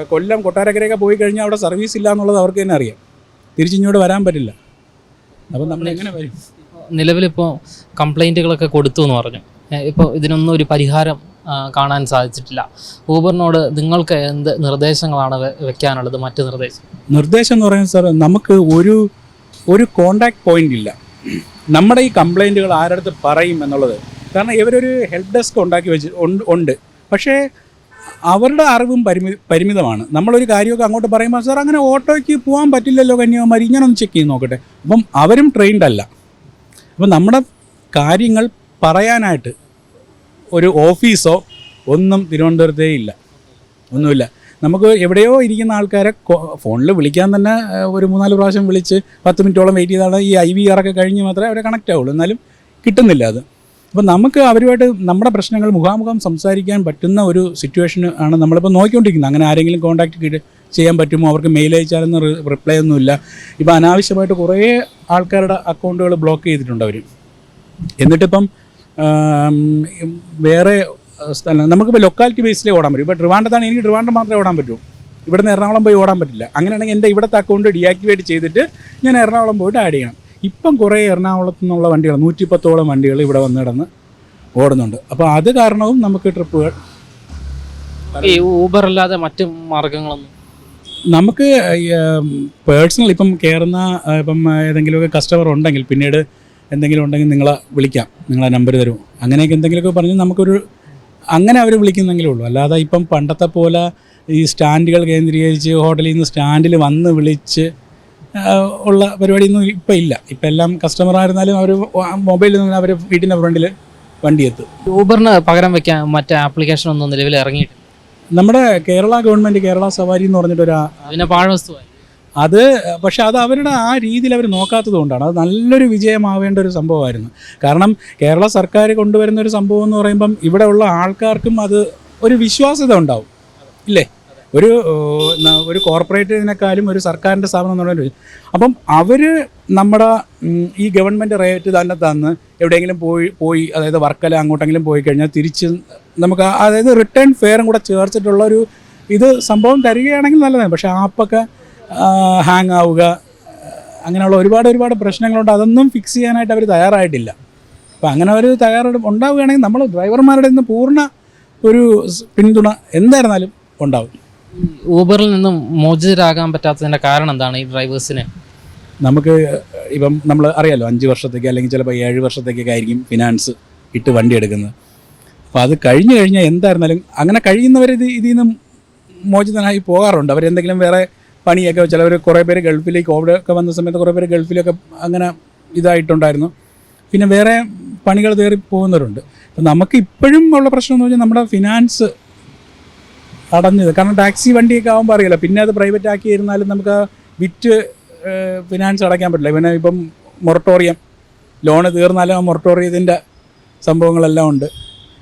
കൊല്ലം കൊട്ടാരക്കരയൊക്കെ പോയി കഴിഞ്ഞാൽ അവിടെ സർവീസ് ഇല്ല എന്നുള്ളത് അവർക്ക് തന്നെ അറിയാം. തിരിച്ചിങ്ങോട്ട് വരാൻ പറ്റില്ല. അപ്പം നമ്മൾ എങ്ങനെ വരും? നിലവിലിപ്പോൾ കംപ്ലൈന്റുകളൊക്കെ കൊടുത്തു എന്ന് പറഞ്ഞു. ഇപ്പോൾ ഇതിനൊന്നും ഒരു പരിഹാരം കാണാൻ സാധിച്ചിട്ടില്ല. ഊബറിനോട് നിങ്ങൾക്ക് എന്ത് നിർദ്ദേശങ്ങളാണ് വെക്കാനുള്ളത്? മറ്റ് നിർദ്ദേശം? നിർദ്ദേശം എന്ന് പറയുന്നത് സാർ നമുക്ക് ഒരു ഒരു കോണ്ടാക്ട് പോയിന്റ് ഇല്ല. നമ്മുടെ ഈ കംപ്ലൈന്റുകൾ അടുത്ത് പറയും എന്നുള്ളത്? കാരണം ഇവരൊരു ഹെൽപ്പ് ഡെസ്ക് ഉണ്ടാക്കി വെച്ച് ഉണ്ട് ഉണ്ട്. പക്ഷേ അവരുടെ അറിവും പരിമി പരിമിതമാണ്. നമ്മളൊരു കാര്യമൊക്കെ അങ്ങോട്ട് പറയുമ്പോൾ സാർ അങ്ങനെ ഓട്ടോയ്ക്ക് പോകാൻ പറ്റില്ലല്ലോ കന്യാകുമാരി ഇങ്ങനെ ഒന്ന് ചെക്ക് ചെയ്ത് നോക്കട്ടെ. അപ്പം അവരും ട്രെയിൻഡ് അല്ല. അപ്പം നമ്മുടെ കാര്യങ്ങൾ പറയാനായിട്ട് ഒരു ഓഫീസോ ഒന്നും തിരുവനന്തപുരത്തേ ഇല്ല. ഒന്നുമില്ല. നമുക്ക് എവിടെയോ ഇരിക്കുന്ന ആൾക്കാരെ ഫോണിൽ വിളിക്കാൻ തന്നെ ഒരു മൂന്നാൽ പ്രാവശ്യം വിളിച്ച് പത്ത് മിനിറ്റോളം വെയിറ്റ് ചെയ്താണ് ഈ ഐ വി ആറൊക്കെ കഴിഞ്ഞ് മാത്രമേ അവരെ കണക്റ്റ് ആവുള്ളൂ. എന്നാലും കിട്ടുന്നില്ല അത്. അപ്പം നമുക്ക് അവരുമായിട്ട് നമ്മുടെ പ്രശ്നങ്ങൾ മുഖാമുഖം സംസാരിക്കാൻ പറ്റുന്ന ഒരു സിറ്റുവേഷൻ ആണ് നമ്മളിപ്പോൾ നോക്കിക്കൊണ്ടിരിക്കുന്നത്. അങ്ങനെ ആരെങ്കിലും കോൺടാക്ട് ചെയ്യാൻ പറ്റുമോ? അവർക്ക് മെയിൽ അയച്ചാലൊന്നും റിപ്ലൈ ഒന്നുമില്ല. ഇപ്പോൾ അനാവശ്യമായിട്ട് കുറേ ആൾക്കാരുടെ അക്കൗണ്ടുകൾ ബ്ലോക്ക് ചെയ്തിട്ടുണ്ട് അവർ എന്നിട്ടിപ്പം വേറെ സ്ഥലം നമുക്കിപ്പോൾ ലൊക്കാലിറ്റി ബേസിലേ ഓടാൻ പറ്റും. ഇപ്പോൾ ട്രിവാൻഡത്താണ് എനിക്ക് ട്രിവാൻഡം മാത്രമേ ഓടാൻ പറ്റൂ. ഇവിടുന്ന് എറണാകുളം പോയി ഓടാൻ പറ്റില്ല. അങ്ങനെയാണെങ്കിൽ എന്റെ ഇവിടുത്തെ അക്കൗണ്ട് ഡിയാക്ടിവേറ്റ് ചെയ്തിട്ട് ഞാൻ എറണാകുളം പോയിട്ട് ആഡ് ചെയ്യണം. ഇപ്പം കുറേ എറണാകുളത്ത് നിന്നുള്ള വണ്ടികൾ നൂറ്റിപ്പത്തോളം വണ്ടികൾ ഇവിടെ വന്ന് കിടന്ന് ഓടുന്നുണ്ട്. അപ്പോൾ അത് കാരണവും നമുക്ക് ട്രിപ്പുകൾ ഈ ഊബർ അല്ലാതെ മറ്റ് മാർഗങ്ങളൊന്നും നമുക്ക് പേഴ്സണൽ ഇപ്പം കയറുന്ന ഇപ്പം ഏതെങ്കിലുമൊക്കെ കസ്റ്റമർ ഉണ്ടെങ്കിൽ പിന്നീട് എന്തെങ്കിലും ഉണ്ടെങ്കിൽ നിങ്ങളെ വിളിക്കാം. നിങ്ങളെ നമ്പർ തരും. അങ്ങനെയൊക്കെ എന്തെങ്കിലുമൊക്കെ പറഞ്ഞ് നമുക്കൊരു അങ്ങനെ അവർ വിളിക്കുന്നെങ്കിലേ ഉള്ളൂ. അല്ലാതെ ഇപ്പം പണ്ടത്തെ പോലെ ഈ സ്റ്റാൻഡുകൾ കേന്ദ്രീകരിച്ച് ഹോട്ടലിൽ നിന്ന് സ്റ്റാൻഡിൽ വന്ന് വിളിച്ച് ഉള്ള പരിപാടിയൊന്നും ഇപ്പം ഇല്ല. ഇപ്പം എല്ലാം കസ്റ്റമർ ആയിരുന്നാലും അവർ മൊബൈലിൽ നിന്ന് അവർ വീട്ടിന്റെ ഫ്രണ്ടിൽ വണ്ടി എത്തും. ഊബറിന് പകരം വെക്കാൻ മറ്റേ ആപ്ലിക്കേഷൻ ഒന്നും നിലവിൽ ഇറങ്ങിയിട്ടില്ല. നമ്മുടെ കേരള ഗവൺമെന്റ് കേരള സവാരി എന്ന് പറഞ്ഞിട്ട് ഒരു അതിനെ പാഴ്വസ്തുവായി. അത് പക്ഷെ അത് അവരുടെ ആ രീതിയിൽ അവർ നോക്കാത്തത് കൊണ്ടാണ്. അത് നല്ലൊരു വിജയമാവേണ്ട ഒരു സംഭവമായിരുന്നു. കാരണം കേരള സർക്കാർ കൊണ്ടുവരുന്ന ഒരു സംഭവം എന്ന് പറയുമ്പം ഇവിടെ ഉള്ള ആൾക്കാർക്കും അത് ഒരു വിശ്വാസ്യത ഉണ്ടാവും. ഇല്ലേ? ഒരു ഒരു കോർപ്പറേറ്റ് ഒരു കോർപ്പറേറ്റിനേക്കാളും ഒരു സർക്കാരിന്റെ സ്ഥാപനം എന്ന് പറയുന്നത് അപ്പം അവർ നമ്മുടെ ഈ ഗവൺമെന്റ് റേറ്റ് തന്നെ തന്ന് എവിടെയെങ്കിലും പോയി പോയി അതായത് വർക്കല അങ്ങോട്ടെങ്കിലും പോയി കഴിഞ്ഞാൽ തിരിച്ച് നമുക്ക് അതായത് റിട്ടേൺ ഫെയറും കൂടെ ചേർച്ചിട്ടുള്ള ഒരു ഇത് സംഭവം തരികയാണെങ്കിൽ നല്ലതാണ്. പക്ഷേ ആപ്പൊക്കെ ഹാങ് ആവുക അങ്ങനെയുള്ള ഒരുപാട് ഒരുപാട് പ്രശ്നങ്ങളുണ്ട്. അതൊന്നും ഫിക്സ് ചെയ്യാനായിട്ട് അവർ തയ്യാറായിട്ടില്ല. അപ്പം അങ്ങനെ ഒരു തയ്യാറെടുപ്പ് ഉണ്ടാവുകയാണെങ്കിൽ നമ്മൾ ഡ്രൈവർമാരുടെ നിന്ന് പൂർണ ഒരു പിന്തുണ എന്തായിരുന്നാലും ഉണ്ടാവും. ഊബറിൽ നിന്നും മോചിതരാകാൻ പറ്റാത്തതിന്റെ കാരണം എന്താണ് ഈ ഡ്രൈവേഴ്സിന്? നമുക്ക് ഇപ്പം നമ്മൾ അറിയാലോ അഞ്ച് വർഷത്തേക്ക് അല്ലെങ്കിൽ ചിലപ്പോൾ ഏഴ് വർഷത്തേക്കൊക്കെ ആയിരിക്കും ഫിനാൻസ് ഇട്ട് വണ്ടി എടുക്കുന്നത്. അപ്പോൾ അത് കഴിഞ്ഞു കഴിഞ്ഞാൽ എന്തായിരുന്നാലും അങ്ങനെ കഴിയുന്നവർ ഇത് ഇതിൽ നിന്നും മോചിതനായി പോകാറുണ്ട്. അവരെന്തെങ്കിലും വേറെ പണിയൊക്കെ ചിലവർ കുറേ പേര് ഗൾഫിലേക്ക് കോവിഡ് ഒക്കെ വന്ന സമയത്ത് കുറേ പേര് ഗൾഫിലൊക്കെ അങ്ങനെ ഇതായിട്ടുണ്ടായിരുന്നു. പിന്നെ വേറെ പണികൾ കയറി പോകുന്നവരുണ്ട്. അപ്പം നമുക്ക് ഇപ്പോഴും ഉള്ള പ്രശ്നം എന്ന് പറഞ്ഞാൽ നമ്മുടെ ഫിനാൻസ് അടഞ്ഞത് കാരണം ടാക്സി വണ്ടിയൊക്കെ ആകുമ്പോൾ അറിയില്ല പിന്നെ അത് പ്രൈവറ്റ് ആക്കി ഇരുന്നാലും നമുക്ക് വിറ്റ് ഫിനാൻസ് അടയ്ക്കാൻ പറ്റില്ല. പിന്നെ ഇപ്പം മൊറട്ടോറിയം ലോണ് തീർന്നാലും ആ മൊറട്ടോറിയത്തിന്റെ സംഭവങ്ങളെല്ലാം ഉണ്ട്.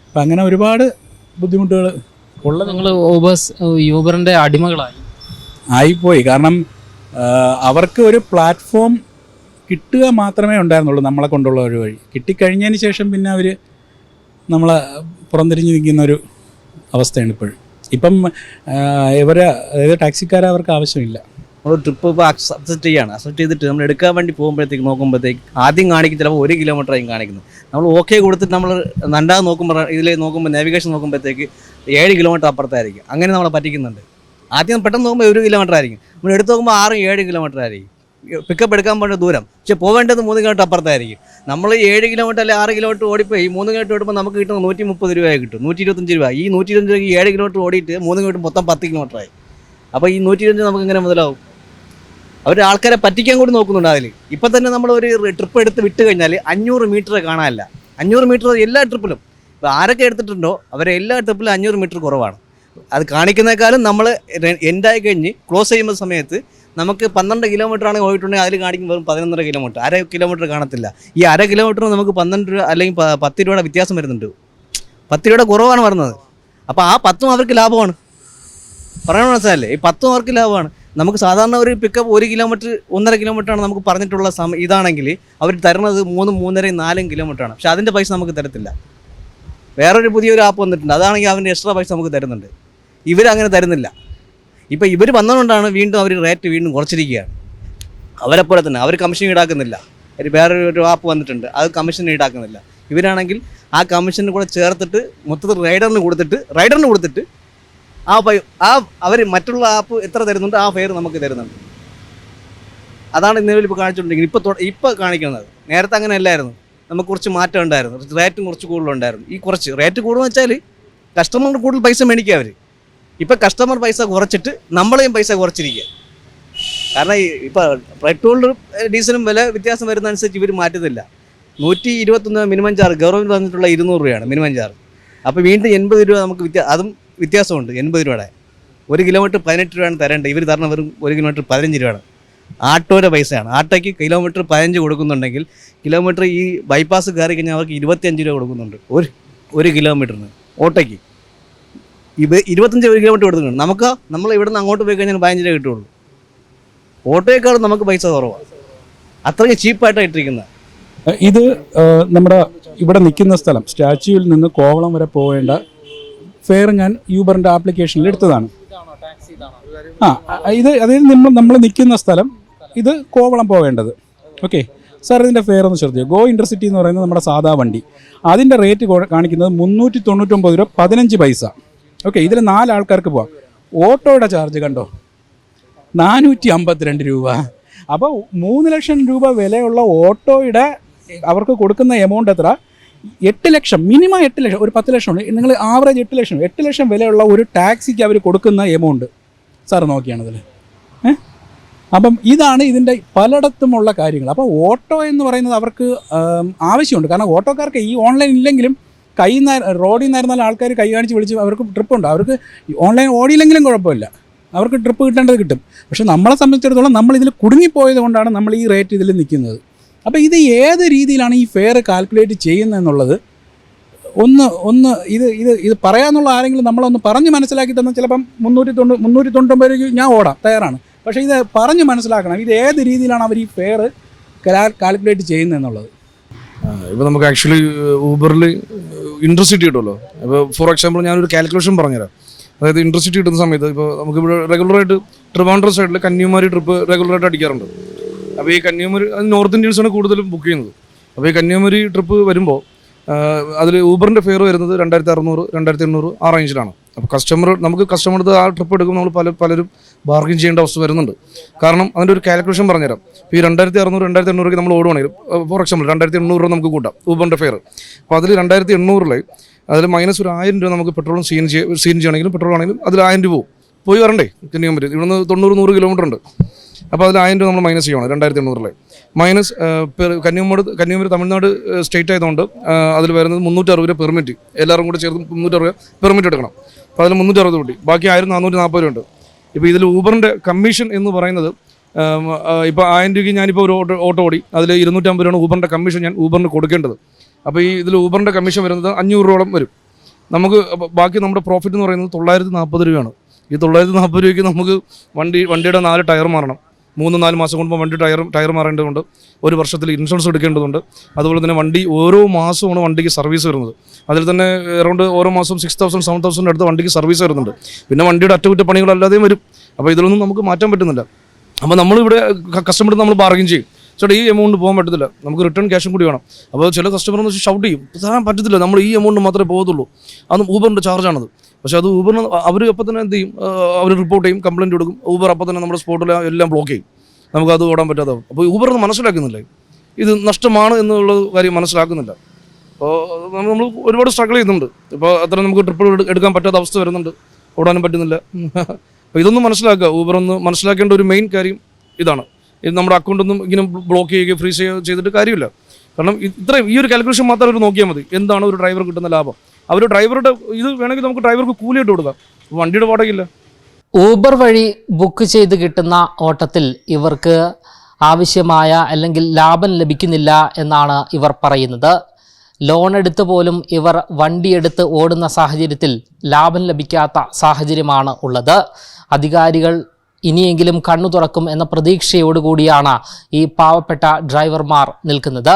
അപ്പം അങ്ങനെ ഒരുപാട് ബുദ്ധിമുട്ടുകൾ ഉള്ളത് നിങ്ങൾ ഊബേഴ്സ് യൂബറിന്റെ അടിമകളായി. ആയിപ്പോയി. കാരണം അവർക്ക് ഒരു പ്ലാറ്റ്ഫോം കിട്ടുക മാത്രമേ ഉണ്ടായിരുന്നുള്ളൂ നമ്മളെ കൊണ്ടുള്ള ഒരു വഴി. കിട്ടിക്കഴിഞ്ഞതിന് ശേഷം പിന്നെ അവർ നമ്മളെ പുറംതിരിഞ്ഞ് നിൽക്കുന്ന ഒരു അവസ്ഥയാണ് ഇപ്പോഴും. ഇപ്പം ഇവരെ അതായത് ടാക്സിക്കാരെ അവർക്ക് ആവശ്യമില്ല. നമ്മൾ ട്രിപ്പ് ഇപ്പോൾ അക്സെപ്റ്റ് ചെയ്യാണ്. അക്സെപ്റ്റ് ചെയ്തിട്ട് നമ്മൾ എടുക്കാൻ വേണ്ടി പോകുമ്പോഴത്തേക്ക് നോക്കുമ്പോഴത്തേക്ക് ആദ്യം കാണിക്കും ചിലപ്പോൾ ഒരു കിലോമീറ്റർ ആയി കാണിക്കുന്നു. നമ്മൾ ഓക്കെ കൊടുത്തിട്ട് നമ്മൾ രണ്ടാമത് നോക്കുമ്പോൾ ഇതിൽ നോക്കുമ്പോൾ നാവിഗേഷൻ നോക്കുമ്പോഴത്തേക്ക് ഏഴ് കിലോമീറ്റർ അപ്പുറത്തായിരിക്കും. അങ്ങനെ നമ്മളെ പറ്റിക്കുന്നുണ്ട്. ആദ്യം പെട്ടെന്ന് നോക്കുമ്പോൾ ഒരു കിലോമീറ്റർ ആയിരിക്കും. നമ്മൾ എടുത്ത് നോക്കുമ്പോൾ ആറും ഏഴ് കിലോമീറ്റർ ആയിരിക്കും. പിക്കപ്പ് എടുക്കാൻ പോകേണ്ട ദൂരം. പക്ഷെ പോകേണ്ടത് മൂന്ന് കിലോമീറ്റർ അപ്പുറത്തായിരിക്കും. നമ്മൾ ഏഴ് കിലോമീറ്റർ അല്ലെങ്കിൽ ആറ് കിലോമീറ്റർ ഓടിപ്പോയി മൂന്ന് കിലോമീറ്റർ ഓടുമ്പോൾ നമുക്ക് കിട്ടുന്ന നൂറ്റി മുപ്പത് രൂപയായി കിട്ടും. നൂറ്റി ഇരുപത്തഞ്ച് രൂപ. ഈ നൂറ്റി ഇരുപത്തഞ്ച് രൂപയ്ക്ക് ഏഴ് കിലോമീറ്റർ ഓടിയിട്ട് മൂന്ന് കിലോമീറ്റർ മൊത്തം പത്ത് കിലോമീറ്ററായി അപ്പോൾ ഈ നൂറ്റി ഇരുപത്തഞ്ച് നമുക്ക് എങ്ങനെ മുതലാവും? അവർ ആൾക്കാരെ പറ്റിക്കാൻ കൂടി നോക്കുന്നുണ്ട് അതിൽ ഇപ്പം തന്നെ നമ്മൾ ഒരു ട്രിപ്പ് എടുത്ത് വിട്ട് കഴിഞ്ഞാൽ അഞ്ഞൂറ് മീറ്റർ കാണാനില്ല. അഞ്ഞൂറ് മീറ്റർ എല്ലാ ട്രിപ്പിലും ഇപ്പോൾ ആരൊക്കെ എടുത്തിട്ടുണ്ടോ അവരെ എല്ലാ ട്രിപ്പിലും അഞ്ഞൂറ് മീറ്റർ കുറവാണ്. അത് കാണിക്കുന്നേക്കാളും നമ്മൾ എൻഡായി കഴിഞ്ഞ് ക്ലോസ് ചെയ്യുന്ന സമയത്ത് നമുക്ക് പന്ത്രണ്ട് കിലോമീറ്റർ ആണ് പോയിട്ടുണ്ടെങ്കിൽ അതിൽ കാണിക്കും വെറും പതിനൊന്നര കിലോമീറ്റർ അര കിലോമീറ്റർ കാണത്തില്ല. ഈ അര കിലോമീറ്റർ നമുക്ക് പന്ത്രണ്ട് രൂപ അല്ലെങ്കിൽ പത്ത് രൂപയുടെ വ്യത്യാസം വരുന്നുണ്ട്. പത്ത് രൂപയുടെ കുറവാണ് വരുന്നത്. അപ്പോൾ ആ പത്തും അവർക്ക് ലാഭമാണ്. പറയണ മനസ്സിലല്ലേ ഈ പത്തും അവർക്ക് ലാഭമാണ്. നമുക്ക് സാധാരണ ഒരു പിക്കപ്പ് ഒരു കിലോമീറ്റർ ഒന്നര കിലോമീറ്റർ ആണ് നമുക്ക് പറഞ്ഞിട്ടുള്ള സമയം ഇതാണെങ്കിൽ അവർ തരുന്നത് മൂന്നും മൂന്നരയും നാലും കിലോമീറ്റർ ആണ്. പക്ഷെ അതിന്റെ പൈസ നമുക്ക് തരത്തില്ല. വേറൊരു പുതിയൊരു ആപ്പ് വന്നിട്ടുണ്ട്. അതാണെങ്കിൽ അവന്റെ എക്സ്ട്രാ പൈസ നമുക്ക് തരുന്നുണ്ട്. ഇവരങ്ങനെ തരുന്നില്ല. ഇപ്പോൾ ഇവർ വന്നതുകൊണ്ടാണ് വീണ്ടും അവർ റേറ്റ് വീണ്ടും കുറച്ചിരിക്കുകയാണ്. അവരെപ്പോലെ തന്നെ അവർ കമ്മീഷൻ ഈടാക്കുന്നില്ല. ഒരു വേറൊരു ഒരു ആപ്പ് വന്നിട്ടുണ്ട് അത് കമ്മീഷൻ ഈടാക്കുന്നില്ല. ഇവരാണെങ്കിൽ ആ കമ്മീഷന് കൂടെ ചേർത്തിട്ട് മൊത്തത്തിൽ റൈഡറിന് കൊടുത്തിട്ട് റൈഡറിന് കൊടുത്തിട്ട് ആ ആ അവർ മറ്റുള്ള ആപ്പ് എത്ര തരുന്നുണ്ട് ആ ഫെയർ നമുക്ക് തരുന്നുണ്ട്. അതാണ് നിലവിൽ ഇപ്പോൾ കാണിച്ചുകൊണ്ടിരിക്കുന്നത് ഇപ്പോൾ ഇപ്പോൾ കാണിക്കുന്നത്. നേരത്തെ അങ്ങനെ അല്ലായിരുന്നു. നമുക്ക് കുറച്ച് മാറ്റം ഉണ്ടായിരുന്നു. റേറ്റും കുറച്ച് കൂടുതലുണ്ടായിരുന്നു. ഈ കുറച്ച് റേറ്റ് കൂടുതൽ വെച്ചാൽ കസ്റ്റമറിന് കൂടുതൽ പൈസ മേടിക്കുക അവർ ഇപ്പം കസ്റ്റമർ പൈസ കുറച്ചിട്ട് നമ്മളെയും പൈസ കുറച്ചിരിക്കുക. കാരണം ഇപ്പം പെട്രോളിനും ഡീസലും വില വ്യത്യാസം വരുന്നതനുസരിച്ച് ഇവർ മാറ്റുന്നില്ല. നൂറ്റി ഇരുപത്തൊന്ന് മിനിമം ചാർജ് ഗവൺമെന്റ് തന്നിട്ടുള്ള ഇരുന്നൂറ് രൂപയാണ് മിനിമം ചാർജ് അപ്പോൾ വീണ്ടും എൺപത് രൂപ നമുക്ക് വ്യത്യാ അതും വ്യത്യാസമുണ്ട് എൺപത് രൂപയുടെ. ഒരു കിലോമീറ്റർ പതിനെട്ട് രൂപയാണ് തരേണ്ടത്. ഇവർ തരണം വെറും ഒരു കിലോമീറ്റർ പതിനഞ്ച് രൂപയാണ്. ആട്ടോയുടെ പൈസയാണ്. ആട്ടോയ്ക്ക് കിലോമീറ്റർ പതിനഞ്ച് കൊടുക്കുന്നുണ്ടെങ്കിൽ കിലോമീറ്റർ ഈ ബൈപ്പാസ് കയറി കഴിഞ്ഞാൽ അവർക്ക് ഇരുപത്തിയഞ്ച് രൂപ കൊടുക്കുന്നുണ്ട്. ഒരു ഒരു കിലോമീറ്ററിന് ഓട്ടോയ്ക്ക്. ഇവ ഇരുപത്തഞ്ച് കിലോമീറ്റർ കൊടുക്കുന്നുണ്ട് നമുക്ക് നമ്മൾ ഇവിടുന്ന് അങ്ങോട്ട് പോയി കഴിഞ്ഞാൽ പതിനഞ്ച് രൂപ കിട്ടുള്ളൂ. ഓട്ടോയേക്കാളും നമുക്ക് പൈസ കുറവാണ് അത്രയും ചീപ്പായിട്ടാണ് ഇട്ടിരിക്കുന്നത് ഇത് നമ്മുടെ ഇവിടെ നിൽക്കുന്ന സ്ഥലം സ്റ്റാച്യുവിൽ നിന്ന് കോവളം വരെ പോവേണ്ട ഫെയർ ഞാൻ യൂബറിന്റെ ആപ്ലിക്കേഷനിൽ എടുത്തതാണ്. ആ ഇത് അതായത് നമ്മൾ നമ്മൾ നിൽക്കുന്ന സ്ഥലം ഇത് കോവളം പോവേണ്ടത്. ഓക്കെ. സാർ ഇതിന്റെ ഫെയർ ഒന്ന് ശ്രദ്ധിക്കുക ഗോ ഇന്റർസിറ്റി എന്ന് പറയുന്നത് നമ്മുടെ സാധാ വണ്ടി. അതിന്റെ റേറ്റ് കാണിക്കുന്നത് മുന്നൂറ്റി തൊണ്ണൂറ്റൊമ്പത് രൂപ പതിനഞ്ച് പൈസ. ഓക്കെ ഇതിൽ നാല് ആൾക്കാർക്ക് പോവാം. ഓട്ടോയുടെ ചാർജ് കണ്ടോ? നാനൂറ്റി അമ്പത്തിരണ്ട് രൂപ. അപ്പോൾ മൂന്ന് ലക്ഷം രൂപ വിലയുള്ള ഓട്ടോയുടെ അവർക്ക് കൊടുക്കുന്ന എമൗണ്ട് എത്ര? എട്ട് ലക്ഷം മിനിമം എട്ട് ലക്ഷം ഒരു പത്ത് ലക്ഷം നിങ്ങൾ ആവറേജ് എട്ട് ലക്ഷം എട്ട് ലക്ഷം വിലയുള്ള ഒരു ടാക്സിക്ക് അവർ കൊടുക്കുന്ന എമൗണ്ട് സാർ നോക്കിയാണ് ഏഹ് അപ്പം ഇതാണ് ഇതിന്റെ പലയിടത്തുമുള്ള കാര്യങ്ങൾ. അപ്പോൾ ഓട്ടോ എന്ന് പറയുന്നത് അവർക്ക് ആവശ്യമുണ്ട്. കാരണം ഓട്ടോക്കാർക്ക് ഈ ഓൺലൈൻ ഇല്ലെങ്കിലും കൈ റോഡിൽ നിന്നായിരുന്നാലും ആൾക്കാർ കൈ കാണിച്ച് വിളിച്ച് അവർക്ക് ട്രിപ്പ് ഉണ്ട് അവർക്ക് ഓൺലൈൻ ഓടിയില്ലെങ്കിലും കുഴപ്പമില്ല. അവർക്ക് ട്രിപ്പ് കിട്ടേണ്ടത് കിട്ടും. പക്ഷേ നമ്മളെ സംബന്ധിച്ചിടത്തോളം നമ്മൾ ഇതിൽ കുടുങ്ങിപ്പോയത് കൊണ്ടാണ് നമ്മൾ ഈ റേറ്റ് ഇതിൽ നിൽക്കുന്നത്. അപ്പോൾ ഇത് ഏത് രീതിയിലാണ് ഈ ഫെയർ കാൽക്കുലേറ്റ് ചെയ്യുന്നത് എന്നുള്ളത് ഒന്ന് ഒന്ന് ഇത് ഇത് ഇത് പറയാമെന്നുള്ള ആരെങ്കിലും നമ്മളൊന്ന് പറഞ്ഞ് മനസ്സിലാക്കി തന്നാൽ ചിലപ്പം മുന്നൂറ്റി തൊണ്ണൂ മുന്നൂറ്റി തൊണ്ണൂറ്റൊമ്പത് രൂപയ്ക്ക് ഞാൻ ഓടാം തയ്യാറാണ്. പക്ഷേ ഇത് പറഞ്ഞ് മനസ്സിലാക്കണം ഇത് ഏത് രീതിയിലാണ് അവർ ഈ ഫെയർ കാൽക്കുലേറ്റ് ചെയ്യുന്നത് എന്നുള്ളത്. ഇപ്പോൾ നമുക്ക് ആക്ച്വലി ഊബറിൽ ഇൻട്രസിറ്റി കിട്ടുമല്ലോ ഇപ്പോൾ ഫോർ എക്സാമ്പിൾ ഞാനൊരു കാൽക്കുലേഷൻ പറഞ്ഞുതരാം. അതായത് ഇൻട്രസിറ്റി കിട്ടുന്ന സമയത്ത് ഇപ്പോൾ നമുക്ക് ഇവിടെ റെഗുലറായിട്ട് ട്രിവാൻഡ്രം സൈഡിൽ കന്യാകുമാരി ട്രിപ്പ് റെഗുലറായിട്ട് അടിക്കാറുണ്ട്. അപ്പോൾ ഈ കന്യാകുമാരി അത് നോർത്ത് ഇന്ത്യൻസാണ് കൂടുതലും ബുക്ക് ചെയ്യുന്നത്. അപ്പോൾ ഈ കന്യാകുമാരി ട്രിപ്പ് വരുമ്പോൾ അതിൽ ഊബറിന്റെ ഫെയർ വരുന്നത് രണ്ടായിരത്തി അറുന്നൂറ് രണ്ടായിരത്തി എണ്ണൂറ് ആ റേഞ്ചിലാണ് അപ്പോൾ കസ്റ്റമർ നമുക്ക് കസ്റ്റമർ എടുത്ത് ആ ട്രിപ്പ് എടുക്കുമ്പോൾ നമ്മൾ പല പലരും ബാർഗിൻ ചെയ്യേണ്ട അവസ്ഥ വരുന്നുണ്ട്. കാരണം അതിന്റെ ഒരു കാൽക്കുലേഷൻ പറഞ്ഞുതരാം. ഇപ്പോൾ ഈ രണ്ടായിരത്തി അറുന്നൂറ് രണ്ടായിരത്തി എണ്ണൂറ് നമ്മൾ ഓടുവാണെങ്കിൽ ഫോർ എക്സാമ്പിൾ രണ്ടായിരത്തി എണ്ണൂറ് രൂപ നമുക്ക് കൂട്ടാം ഊബറിന്റെ ഫെയർ അപ്പോൾ അതിൽ രണ്ടായിരത്തി എണ്ണൂറിൽ അതിൽ മൈനസ് ഒരു ആയിരം രൂപ നമുക്ക് പെട്രോളും സീൻ ചെയ്യ സീൻ ചെയ്യണമെങ്കിലും പെട്രോൾ ആണെങ്കിലും അതിൽ ആയിരം രൂപ പോയി വരണ്ടേ? കന്യാകുമാരി ഇവിടുന്ന് തൊണ്ണൂറ് നൂറ് കിലോമീറ്റർ ഉണ്ട്. അപ്പോൾ അതിൽ ആയിരം രൂപ നമ്മൾ മൈനസ് ചെയ്യണം രണ്ടായിരത്തി എണ്ണൂറിലെ മൈനസ് കന്യാകുമാരി കന്യാകുമാരി തമിഴ്നാട് സ്റ്റേറ്റ് ആയതുകൊണ്ട് അതിൽ വരുന്നത് മുന്നൂറ്ററുപത് രൂപ പെർമിറ്റ് എല്ലാവരും കൂടെ ചേർത്ത് മുന്നൂറ്ററുപത് പെർമിറ്റ് എടുക്കണം. അപ്പോൾ അതിൽ മുന്നൂറ്റി അറുപത് കോടി ബാക്കി ആയിരം നാനൂറ്റി നാൽപ്പത് രൂപ ഉണ്ട് ഇപ്പോൾ ഇതിൽ ഊബറിന്റെ കമ്മീഷൻ എന്ന് പറയുന്നത് ഇപ്പോൾ ആയിരം രൂപയ്ക്ക് ഞാനിപ്പോൾ ഒരു ഓട്ടോ ഓട്ടോ ഓടി. അതിൽ ഇരുന്നൂറ്റമ്പത് രൂപയാണ് ഊബറിന്റെ കമ്മീഷൻ ഞാൻ ഊബറിന് കൊടുക്കേണ്ടത്. അപ്പോൾ ഈ ഇതിൽ ഊബറിന്റെ കമ്മീഷൻ വരുന്നത് അഞ്ഞൂറ് രൂപയോളം വരും. നമുക്ക് ബാക്കി നമ്മുടെ പ്രോഫിറ്റ് എന്ന് പറയുന്നത് തൊള്ളായിരത്തി നാൽപ്പത് രൂപയാണ്. ഈ തൊള്ളായിരത്തി നാൽപ്പത് രൂപയ്ക്ക് നമുക്ക് വണ്ടി വണ്ടിയുടെ നാല് ടയർ മാറണം. മൂന്ന് നാല് മാസം കൂടുമ്പോൾ വണ്ടി ടയർ ടയർ മാറേണ്ടതുണ്ട്. ഒരു വർഷത്തിൽ ഇൻഷുറൻസ് എടുക്കേണ്ടതുണ്ട്. അതുപോലെ തന്നെ വണ്ടി ഓരോ മാസമാണ് വണ്ടിക്ക് സർവീസ് വരുന്നത്. അതിൽ തന്നെ അറൗണ്ട് ഓരോ മാസം സിക്സ് തൗസൻഡ് സെവൻ തൗസൻഡ് അടുത്ത് വണ്ടിക്ക് സർവീസ് വരുന്നുണ്ട്. പിന്നെ വണ്ടിയുടെ അറ്റകുറ്റപ്പണികളല്ലാതെയും വരും. അപ്പോൾ ഇതിലൊന്നും നമുക്ക് മാറ്റാൻ പറ്റുന്നില്ല. അപ്പോൾ നമ്മളിവിടെ കസ്റ്റമർ നമ്മൾ ബാർഗിൻ ചെയ്യും. ചേട്ടാ ഈ എമൗണ്ട് പോകാൻ പറ്റത്തില്ല. നമുക്ക് റിട്ടേൺ ക്യാഷും കൂടി വേണം. അപ്പോൾ ചില കസ്റ്റമർ എന്ന് വെച്ചാൽ ഷൗട്ട് ചെയ്യും. തരാൻ പറ്റത്തില്ല. നമ്മൾ ഈ എമൗണ്ട് മാത്രമേ പോകത്തുള്ളൂ. അതും ഊബറിന്റെ ചാർജാണത് പക്ഷേ അത് ഊബറിന് അവർ അപ്പം തന്നെ എന്ത് ചെയ്യും? അവർ റിപ്പോർട്ട് ചെയ്യും കംപ്ലയിന്റ് കൊടുക്കും. ഊബർ അപ്പം തന്നെ നമ്മുടെ സ്പോട്ടിൽ എല്ലാം ബ്ലോക്ക് ചെയ്യും. നമുക്ക് അത് ഓടാൻ പറ്റാതാവും അപ്പോൾ ഊബർ ഒന്ന് മനസ്സിലാക്കുന്നില്ലേ. ഇത് നഷ്ടമാണ് എന്നുള്ള കാര്യം മനസ്സിലാക്കുന്നില്ല. അപ്പോൾ നമ്മൾ ഒരുപാട് സ്ട്രഗിൾ ചെയ്യുന്നുണ്ട്. ഇപ്പോൾ അത്ര നമുക്ക് ട്രിപ്പിൾ എടുക്കാൻ പറ്റാത്ത അവസ്ഥ വരുന്നുണ്ട്. ഓടാനും പറ്റുന്നില്ല. അപ്പോൾ ഇതൊന്നും മനസ്സിലാക്കുക. ഊബർ ഒന്ന് മനസ്സിലാക്കേണ്ട ഒരു മെയിൻ കാര്യം ഇതാണ്. ഇത് നമ്മുടെ അക്കൗണ്ടൊന്നും ഇങ്ങനെ ബ്ലോക്ക് ചെയ്യുകയോ ഫ്രീസ് ചെയ്യുകയോ ചെയ്തിട്ട് കാര്യമില്ല. കാരണം ഇത് ഇത്രയും ഈ ഒരു കാൽക്കുലേഷൻ മാത്രം അവർ നോക്കിയാൽ മതി. എന്താണ് ഒരു ഡ്രൈവർ കിട്ടുന്ന ലാഭം? അവർ ഡ്രൈവറുടെ ഇത് വേണമെങ്കിൽ നമുക്ക് ഡ്രൈവർക്ക് കൂലിയിട്ട് കൊടുക്കാം. വണ്ടിയുടെ വാടകയില്ല. ഊബർ വഴി ബുക്ക് ചെയ്ത് കിട്ടുന്ന ഓട്ടത്തിൽ ഇവർക്ക് ആവശ്യമായ അല്ലെങ്കിൽ ലാഭം ലഭിക്കുന്നില്ല എന്നാണ് ഇവർ പറയുന്നത്. ലോൺ എടുത്ത് പോലും ഇവർ വണ്ടിയെടുത്ത് ഓടുന്ന സാഹചര്യത്തിൽ ലാഭം ലഭിക്കാത്ത സാഹചര്യമാണ് ഉള്ളത്. അധികാരികൾ ഇനിയെങ്കിലും കണ്ണു തുറക്കും എന്ന പ്രതീക്ഷയോടുകൂടിയാണ് ഈ പാവപ്പെട്ട ഡ്രൈവർമാർ നിൽക്കുന്നത്.